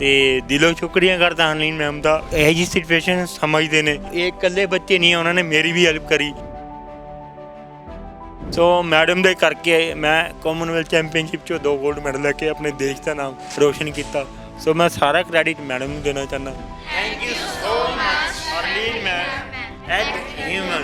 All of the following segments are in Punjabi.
ਤੇ ਦਿਲੋਂ ਸ਼ੁਕਰੀਆ ਕਰਦਾ ਹਰਲੀਨ ਮੈਮ ਦਾ। ਇਹ ਜੀ ਸਿਚੁਏਸ਼ਨ ਸਮਝਦੇ ਨੇ। ਇਹ ਇਕੱਲੇ ਬੱਚੇ ਨਹੀਂ ਉਹਨਾਂ ਨੇ ਮੇਰੀ ਵੀ ਹੈਲਪ ਕਰੀ। ਸੋ ਮੈਡਮ ਦੇ ਕਰਕੇ ਮੈਂ ਕਾਮਨਵੈਲਥ ਚੈਂਪੀਅਨਸ਼ਿਪ ਚੋਂ ਦੋ 골ਡ ਮੈਡਲ ਲੈ ਕੇ ਆਪਣੇ ਦੇਸ਼ ਦਾ ਨਾਮ ਰੋਸ਼ਨ ਕੀਤਾ। ਸੋ ਮੈਂ ਸਾਰਾ ਕ੍ਰੈਡਿਟ ਮੈਡਮ ਨੂੰ ਦੇਣਾ ਚਾਹੁੰਦਾ। Thank you so much Harleen ma'am act human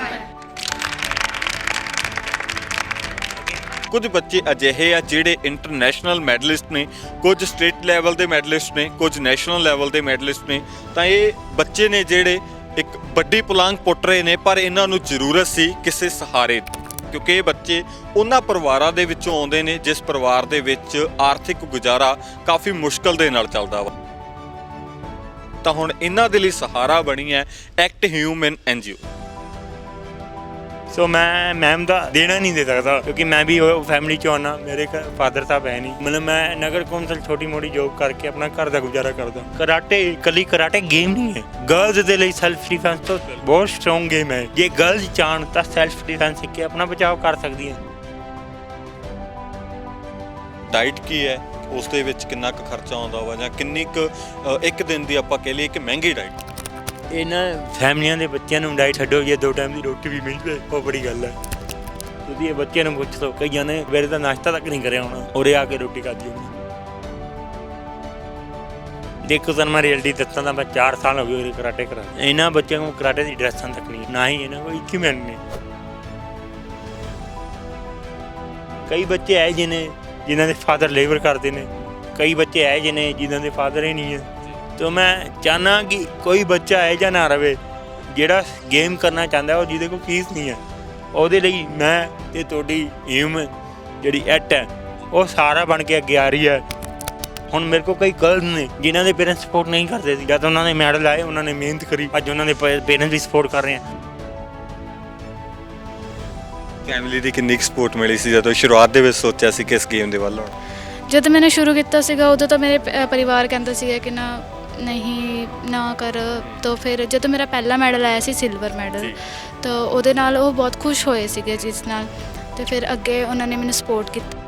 ਕੁਝ ਬੱਚੇ ਅਜਿਹੇ ਆ ਜਿਹੜੇ ਇੰਟਰਨੈਸ਼ਨਲ ਮੈਡਲਿਸਟ ਨੇ, ਕੁਝ ਸਟੇਟ ਲੈਵਲ ਦੇ ਮੈਡਲਿਸਟ ਨੇ, ਕੁਝ ਨੈਸ਼ਨਲ ਲੈਵਲ ਦੇ ਮੈਡਲਿਸਟ ਨੇ। ਤਾਂ ਇਹ ਬੱਚੇ ਨੇ ਜਿਹੜੇ ਇੱਕ ਵੱਡੀ ਪੁਲਾਂਗ ਪੁੱਟ ਰਹੇ ਨੇ, ਪਰ ਇਹਨਾਂ ਨੂੰ ਜ਼ਰੂਰਤ ਸੀ ਕਿਸੇ ਸਹਾਰੇ ਦੀ। ਕਿਉਂਕਿ ਇਹ ਬੱਚੇ ਉਹਨਾਂ ਪਰਿਵਾਰਾਂ ਦੇ ਵਿੱਚੋਂ ਆਉਂਦੇ ਨੇ, ਜਿਸ ਪਰਿਵਾਰ ਦੇ ਵਿੱਚ ਆਰਥਿਕ ਗੁਜ਼ਾਰਾ ਕਾਫੀ ਮੁਸ਼ਕਲ ਦੇ ਨਾਲ ਚੱਲਦਾ ਵਾ। ਤਾਂ ਹੁਣ ਇਹਨਾਂ ਦੇ ਲਈ ਸਹਾਰਾ ਬਣੀ ਹੈ ਐਕਟ ਹਿਊਮਨ ਐਨਜੀਓ ਸੋ ਮੈਂ ਮੈਮ ਦਾ ਦੇਣਾ ਨਹੀਂ ਦੇ ਸਕਦਾ ਕਿਉਂਕਿ ਮੈਂ ਵੀ ਉਹ ਫੈਮਿਲੀ ਚੋਂ ਆਉਣਾ ਮੇਰੇ ਫਾਦਰ ਸਾਹਿਬ ਹੈ ਨਹੀਂ। ਮਤਲਬ ਮੈਂ ਨਗਰ ਕੌਂਸਲ ਛੋਟੀ ਮੋਟੀ ਜੋਬ ਕਰਕੇ ਆਪਣਾ ਘਰ ਦਾ ਗੁਜ਼ਾਰਾ ਕਰਦਾ। ਕਰਾਟੇ ਕੱਲੀ ਕਰਾਟੇ ਗੇਮ ਨਹੀਂ ਹੈ। ਗਰਲਜ਼ ਦੇ ਲਈ ਸੈਲਫ ਡਿਫੈਂਸ ਤੋਂ ਬਹੁਤ ਸਟਰੋਂਗ ਗੇਮ ਹੈ। ਜੇ ਗਰਲਜ਼ ਚਾਹਣ ਤਾਂ ਸੈਲਫ ਡਿਫੈਂਸ ਸਿੱਖ ਕੇ ਆਪਣਾ ਬਚਾਅ ਕਰ ਸਕਦੀ ਹੈ ਡਾਈਟ ਕੀ ਹੈ? ਉਸ ਦੇ ਵਿੱਚ ਕਿੰਨਾ ਕੁ ਖਰਚਾ ਆਉਂਦਾ ਵਾ ਜਾਂ ਕਿੰਨੀ ਕੁ ਇੱਕ ਦਿਨ ਦੀ ਆਪਾਂ ਕਹਿ ਲਈਏ ਕਿ ਮਹਿੰਗੀ ਡਾਈਟ ਇਹਨਾਂ ਫੈਮਲੀਆਂ ਦੇ ਬੱਚਿਆਂ ਨੂੰ ਡਾਈਟ ਛੱਡੋ, ਜੇ ਦੋ ਟਾਈਮ ਦੀ ਰੋਟੀ ਵੀ ਮਿਲ ਜਾਵੇ ਉਹ ਬੜੀ ਗੱਲ ਹੈ। ਤੁਸੀਂ ਇਹ ਬੱਚਿਆਂ ਨੂੰ ਪੁੱਛ ਲਓ, ਕਈਆਂ ਨੇ ਸਵੇਰੇ ਤਾਂ ਨਾਸ਼ਤਾ ਤੱਕ ਨਹੀਂ ਕਰਿਆ ਹੋਣਾ, ਉਰੇ ਆ ਕੇ ਰੋਟੀ ਖਾਧੀ ਹੋਣੀ। ਦੇਖੋ ਤੁਹਾਨੂੰ ਮੈਂ ਰਿਐਲਿਟੀ ਦੱਸਾਂ ਤਾਂ ਮੈਂ 4 ਸਾਲ ਹੋ ਗਏ ਉਰੇ ਕਰਾਟੇ ਕਰਾ ਇਹਨਾਂ ਬੱਚਿਆਂ ਨੂੰ ਕਰਾਟੇ ਦੀ ਡਰੈਸਾਂ ਤੱਕ ਨਹੀਂ, ਨਾ ਹੀ ਇਹਨਾਂ ਕੋਲ ਇਕਵਿਪਮੈਂਟ ਨੇ। ਕਈ ਬੱਚੇ ਐ ਜਿਹੇ ਜਿਹਨੇ ਜਿਨ੍ਹਾਂ ਦੇ ਫਾਦਰ ਲੇਬਰ ਕਰਦੇ ਨੇ। ਕਈ ਬੱਚੇ ਐ ਜਿਹਨੇ ਜਿਨ੍ਹਾਂ ਦੇ ਫਾਦਰ ਹੀ ਨਹੀਂ ਹੈ। ਤੋ ਮੈਂ ਚਾਹਨਾ ਕਿ ਕੋਈ ਬੱਚਾ ਹੈ ਜਾਂ ਨਾ ਰਵੇ ਜਿਹੜਾ ਗੇਮ ਕਰਨਾ ਚਾਹੁੰਦਾ ਉਹ ਜਿਹਦੇ ਕੋਲ ਫੀਸ ਨਹੀਂ ਹੈ। ਉਹਦੇ ਲਈ ਮੈਂ ਤੇ ਤੁਹਾਡੀ ਏਮ ਜਿਹੜੀ ਐਟ ਹੈ ਉਹ ਸਾਰਾ ਬਣ ਕੇ ਅੱਗੇ ਆ ਰਹੀ ਹੈ। ਹੁਣ ਮੇਰੇ ਕੋਲ ਕਈ ਗਰਲਸ ਨੇ ਜਿਨ੍ਹਾਂ ਦੇ ਪੇਰੈਂਟਸ ਸਪੋਰਟ ਨਹੀਂ ਕਰਦੇ ਸੀ। ਜਦ ਉਹਨਾਂ ਨੇ ਮੈਡਲ ਆਏ ਉਹਨਾਂ ਨੇ ਮਿਹਨਤ ਕਰੀ ਅੱਜ ਉਹਨਾਂ ਦੇ ਪੇਰੈਂਟਸ ਵੀ ਸਪੋਰਟ ਕਰ ਰਹੇ ਆ। ਫੈਮਿਲੀ ਦੀ ਕਿੰਨੀ ਸਪੋਰਟ ਮਿਲੀ ਸੀ ਜਦੋਂ ਸ਼ੁਰੂਆਤ ਦੇ ਵਿੱਚ ਸੋਚਿਆ ਸੀ ਕਿ ਇਸ ਗੇਮ ਦੇ ਵੱਲ? ਆਉਣਾ ਜਦ ਮੈंने ਸ਼ੁਰੂ ਕੀਤਾ ਸੀਗਾ ਉਦੋਂ ਤਾਂ ਮੇਰੇ ਪਰਿਵਾਰ ਕਹਿੰਦਾ ਸੀਗਾ ਕਿ ਨਾ ਨਹੀਂ ਨਾ ਕਰ ਤਾਂ ਫਿਰ ਜਦੋਂ ਮੇਰਾ ਪਹਿਲਾ ਮੈਡਲ ਆਇਆ ਸੀ ਸਿਲਵਰ ਮੈਡਲ। ਤਾਂ ਉਹਦੇ ਨਾਲ ਉਹ ਬਹੁਤ ਖੁਸ਼ ਹੋਏ ਸੀਗੇ ਜਿਸ ਨਾਲ ਤੇ ਫਿਰ ਅੱਗੇ ਉਹਨਾਂ ਨੇ ਮੈਨੂੰ ਸਪੋਰਟ ਕੀਤਾ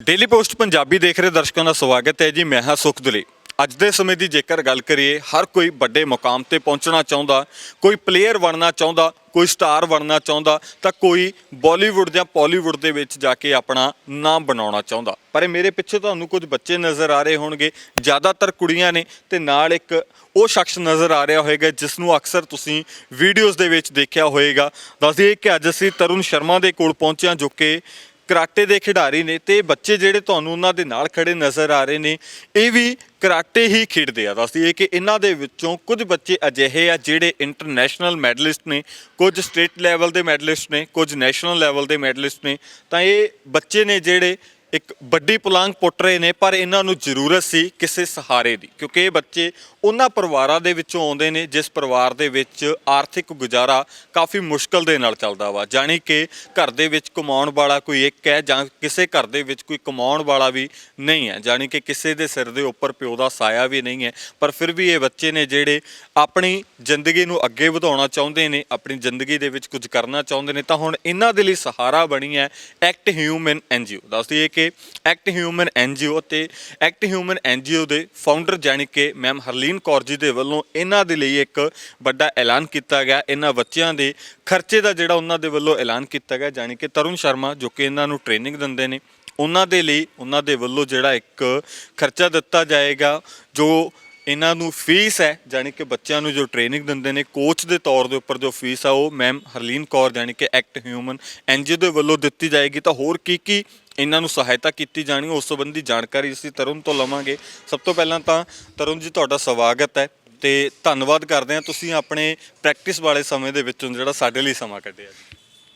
ਡੇਲੀ ਪੋਸਟ ਪੰਜਾਬੀ ਦੇਖ ਰਹੇ ਦਰਸ਼ਕਾਂ ਦਾ ਸਵਾਗਤ ਹੈ ਜੀ ਮੈਂ ਹਾਂ ਸੁਖਦਲੀ ਅੱਜ ਦੇ ਸਮੇਂ ਦੀ ਜੇਕਰ ਗੱਲ ਕਰੀਏ, ਹਰ ਕੋਈ ਵੱਡੇ ਮੁਕਾਮ ਤੇ ਪਹੁੰਚਣਾ ਚਾਹੁੰਦਾ, ਕੋਈ ਪਲੇਅਰ ਬਣਨਾ ਚਾਹੁੰਦਾ, ਕੋਈ ਸਟਾਰ ਬਣਨਾ ਚਾਹੁੰਦਾ, ਤਾਂ ਕੋਈ ਬਾਲੀਵੁੱਡ ਜਾਂ ਪਾਲੀਵੁੱਡ ਦੇ ਵਿੱਚ ਜਾ ਕੇ ਆਪਣਾ ਨਾਮ ਬਣਾਉਣਾ ਚਾਹੁੰਦਾ। ਪਰ ਇਹ ਮੇਰੇ ਪਿੱਛੇ ਤੁਹਾਨੂੰ ਕੁਝ ਬੱਚੇ ਨਜ਼ਰ ਆ ਰਹੇ ਹੋਣਗੇ, ਜ਼ਿਆਦਾਤਰ ਕੁੜੀਆਂ ਨੇ ਤੇ ਨਾਲ ਇੱਕ ਉਹ ਸ਼ਖਸ ਨਜ਼ਰ ਆ ਰਿਹਾ ਹੋਵੇਗਾ ਜਿਸ ਨੂੰ ਅਕਸਰ ਤੁਸੀਂ ਵੀਡੀਓਜ਼ ਦੇ ਵਿੱਚ ਦੇਖਿਆ ਹੋਵੇਗਾ ਦੱਸ ਕਿ ਅੱਜ ਅਸੀਂ ਤਰੁਣ ਸ਼ਰਮਾ ਦੇ ਕੋਲ ਪਹੁੰਚਿਆ ਜੋ ਕਿ ਕਰਾਟੇ ਦੇ ਖਿਡਾਰੀ ਨੇ ਤੇ ਬੱਚੇ ਜਿਹੜੇ ਤੁਹਾਨੂੰ ਉਹਨਾਂ ਦੇ ਨਾਲ ਖੜੇ ਨਜ਼ਰ ਆ ਰਹੇ ਨੇ, ਇਹ ਵੀ ਕਰਾਟੇ ਹੀ ਖੇਡਦੇ ਆ। ਦੱਸਦੀ ਹੈ ਕਿ ਇਹਨਾਂ ਦੇ ਵਿੱਚੋਂ ਕੁਝ ਬੱਚੇ ਅਜਿਹੇ ਆ ਜਿਹੜੇ ਇੰਟਰਨੈਸ਼ਨਲ ਮੈਡਲਿਸਟ ਨੇ, ਕੁਝ ਸਟੇਟ ਲੈਵਲ ਦੇ ਮੈਡਲਿਸਟ ਨੇ, ਕੁਝ ਨੈਸ਼ਨਲ ਲੈਵਲ ਦੇ ਮੈਡਲਿਸਟ ਨੇ। ਤਾਂ ਇਹ ਬੱਚੇ ਨੇ ਜਿਹੜੇ ਇੱਕ ਵੱਡੀ ਪੁਲਾਂਗ ਪੁੱਟ ਰਹੇ ਨੇ, ਪਰ ਇਹਨਾਂ ਨੂੰ ਜ਼ਰੂਰਤ ਸੀ ਕਿਸੇ ਸਹਾਰੇ ਦੀ, ਕਿਉਂਕਿ ਇਹ ਬੱਚੇ ਉਹਨਾਂ ਪਰਿਵਾਰਾਂ ਦੇ ਵਿੱਚੋਂ ਆਉਂਦੇ ਨੇ, ਜਿਸ ਪਰਿਵਾਰ ਦੇ ਵਿੱਚ ਆਰਥਿਕ ਗੁਜ਼ਾਰਾ ਕਾਫੀ ਮੁਸ਼ਕਲ ਦੇ ਨਾਲ ਚੱਲਦਾ ਵਾ। ਜਾਣੀ ਕਿ ਘਰ ਦੇ ਵਿੱਚ ਕਮਾਉਣ ਵਾਲਾ ਕੋਈ ਇੱਕ ਹੈ ਜਾਂ ਕਿਸੇ ਘਰ ਦੇ ਵਿੱਚ ਕੋਈ ਕਮਾਉਣ ਵਾਲਾ ਵੀ ਨਹੀਂ ਹੈ। ਜਾਣੀ ਕਿ ਕਿਸੇ ਦੇ ਸਿਰ ਦੇ ਉੱਪਰ ਪਿਓ ਦਾ ਸਾਇਆ ਵੀ ਨਹੀਂ ਹੈ, ਪਰ ਫਿਰ ਵੀ ਇਹ ਬੱਚੇ ਨੇ ਜਿਹੜੇ ਆਪਣੀ ਜ਼ਿੰਦਗੀ ਨੂੰ ਅੱਗੇ ਵਧਾਉਣਾ ਚਾਹੁੰਦੇ ਨੇ, ਆਪਣੀ ਜ਼ਿੰਦਗੀ ਦੇ ਵਿੱਚ ਕੁਝ ਕਰਨਾ ਚਾਹੁੰਦੇ ਨੇ, ਤਾਂ ਹੁਣ ਇਹਨਾਂ ਦੇ ਲਈ ਸਹਾਰਾ ਬਣੀ ਹੈ ਐਕਟ ਹਿਊਮਨ ਐਨਜੀਓ ਦੱਸਦੀ ਹੈ ਕਿ ਐਕਟ ਹਿਊਮਨ ਐਨਜੀਓ ਤੇ ਐਕਟ ਹਿਊਮਨ ਐਨਜੀਓ ਦੇ ਫਾਊਂਡਰ ਜਾਣੀ ਕਿ ਮੈਮ ਹਰਲੀਨ ਕੌਰ ਜੀ ਦੇ ਵੱਲੋਂ ਇਹਨਾਂ ਦੇ ਲਈ ਇੱਕ ਵੱਡਾ ਐਲਾਨ ਕੀਤਾ ਗਿਆ। ਇਹਨਾਂ ਬੱਚਿਆਂ ਦੇ ਖਰਚੇ ਦਾ ਜਿਹੜਾ ਉਹਨਾਂ ਦੇ ਵੱਲੋਂ ਐਲਾਨ ਕੀਤਾ ਗਿਆ, ਜਾਣੀ ਕਿ ਤਰੁਣ ਸ਼ਰਮਾ ਜੋ ਕਿ ਇਹਨਾਂ ਨੂੰ ਟ੍ਰੇਨਿੰਗ ਦਿੰਦੇ ਨੇ, ਉਹਨਾਂ ਦੇ ਲਈ, ਉਹਨਾਂ ਦੇ ਵੱਲੋਂ ਜਿਹੜਾ ਇੱਕ ਖਰਚਾ ਦਿੱਤਾ ਜਾਏਗਾ, ਜੋ ਇਹਨਾਂ ਨੂੰ ਫੀਸ ਹੈ, ਜਾਣੀ ਕਿ ਬੱਚਿਆਂ ਨੂੰ ਜੋ ਟ੍ਰੇਨਿੰਗ ਦਿੰਦੇ ਨੇ ਕੋਚ ਦੇ ਤੌਰ ਦੇ ਉੱਪਰ ਜੋ ਫੀਸ ਆ ਉਹ ਮੈਮ ਹਰਲੀਨ ਕੌਰ, ਜਾਣੀ ਕਿ ਐਕਟ ਹਿਊਮਨ ਐਨਜੀਓ ਦੇ ਵੱਲੋਂ ਦਿੱਤੀ ਜਾਏਗੀ। ਤਾਂ ਹੋਰ ਕੀ ਕੀ ਇਹਨਾਂ ਨੂੰ ਸਹਾਇਤਾ ਕੀਤੀ ਜਾਣੀ ਉਸ ਸੰਬੰਧੀ ਜਾਣਕਾਰੀ ਅਸੀਂ ਤਰੁਣ ਤੋਂ ਲਵਾਂਗੇ। ਸਭ ਤੋਂ ਪਹਿਲਾਂ ਤਾਂ ਤਰੁਣ ਜੀ ਤੁਹਾਡਾ ਸਵਾਗਤ ਹੈ ਤੇ ਧੰਨਵਾਦ ਕਰਦੇ ਹਾਂ ਤੁਸੀਂ ਆਪਣੇ ਪ੍ਰੈਕਟਿਸ ਵਾਲੇ ਸਮੇਂ ਦੇ ਵਿੱਚੋਂ ਜਿਹੜਾ ਸਾਡੇ ਲਈ ਸਮਾਂ ਕੱਢਿਆ।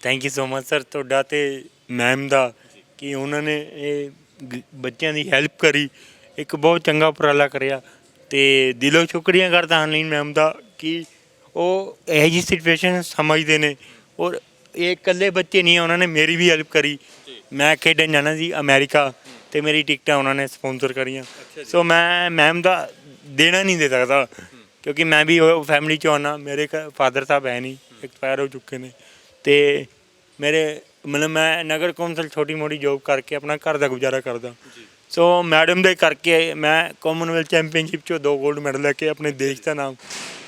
Thank you so much sir ਤੁਹਾਡਾ ਤੇ ਮੈਮ ਦਾ ਕਿ ਉਹਨਾਂ ਨੇ ਇਹ ਗ- ਬੱਚਿਆਂ ਦੀ ਹੈਲਪ ਕਰੀ ਇੱਕ ਬਹੁਤ ਚੰਗਾ ਉਪਰਾਲਾ ਕਰਿਆ ਤੇ ਦਿਲੋਂ ਸ਼ੁਕਰੀਆ ਕਰਦਾ ਹਰਲੀਨ ਮੈਮ ਦਾ ਕਿ ਉਹ ਇਹ ਜੀ ਸਿਚੁਏਸ਼ਨ ਸਮਝਦੇ ਨੇ ਔਰ ਇਹ ਇਕੱਲੇ ਬੱਚੇ ਨਹੀਂ ਆ, ਉਹਨਾਂ ਨੇ ਮੇਰੀ ਵੀ ਹੈਲਪ ਕਰੀ ਮੈਂ ਖੇਡਣ ਜਾਣਾ ਸੀ ਅਮਰੀਕਾ ਤੇ ਮੇਰੀ ਟਿਕਟਾਂ ਉਹਨਾਂ ਨੇ ਸਪਾਂਸਰ ਕਰੀਆਂ। ਸੋ ਮੈਂ ਮੈਮ ਦਾ ਦੇਣਾ ਨਹੀਂ ਦੇ ਸਕਦਾ ਕਿਉਂਕਿ ਮੈਂ ਵੀ ਉਹ ਫੈਮਿਲੀ ਚੋਂ ਆਉਣਾ। ਮੇਰੇ ਫਾਦਰ ਸਾਹਿਬ ਹੈ ਨਹੀਂ ਐਕਸਪਾਇਰ ਹੋ ਚੁੱਕੇ ਨੇ। ਤੇ ਮੇਰੇ ਮਤਲਬ ਮੈਂ ਨਗਰ ਕੌਂਸਲ ਛੋਟੀ ਮੋਟੀ ਜੋਬ ਕਰਕੇ ਆਪਣਾ ਘਰ ਦਾ ਗੁਜ਼ਾਰਾ ਕਰਦਾ। ਸੋ ਮੈਡਮ ਦੇ ਕਰਕੇ ਮੈਂ ਕਾਮਨਵੈਲਥ ਚੈਂਪੀਅਨਸ਼ਿਪ ਚੋਂ ਦੋ 골ਡ ਮੈਡਲ ਲੈ ਕੇ ਆਪਣੇ ਦੇਸ਼ ਦਾ ਨਾਮ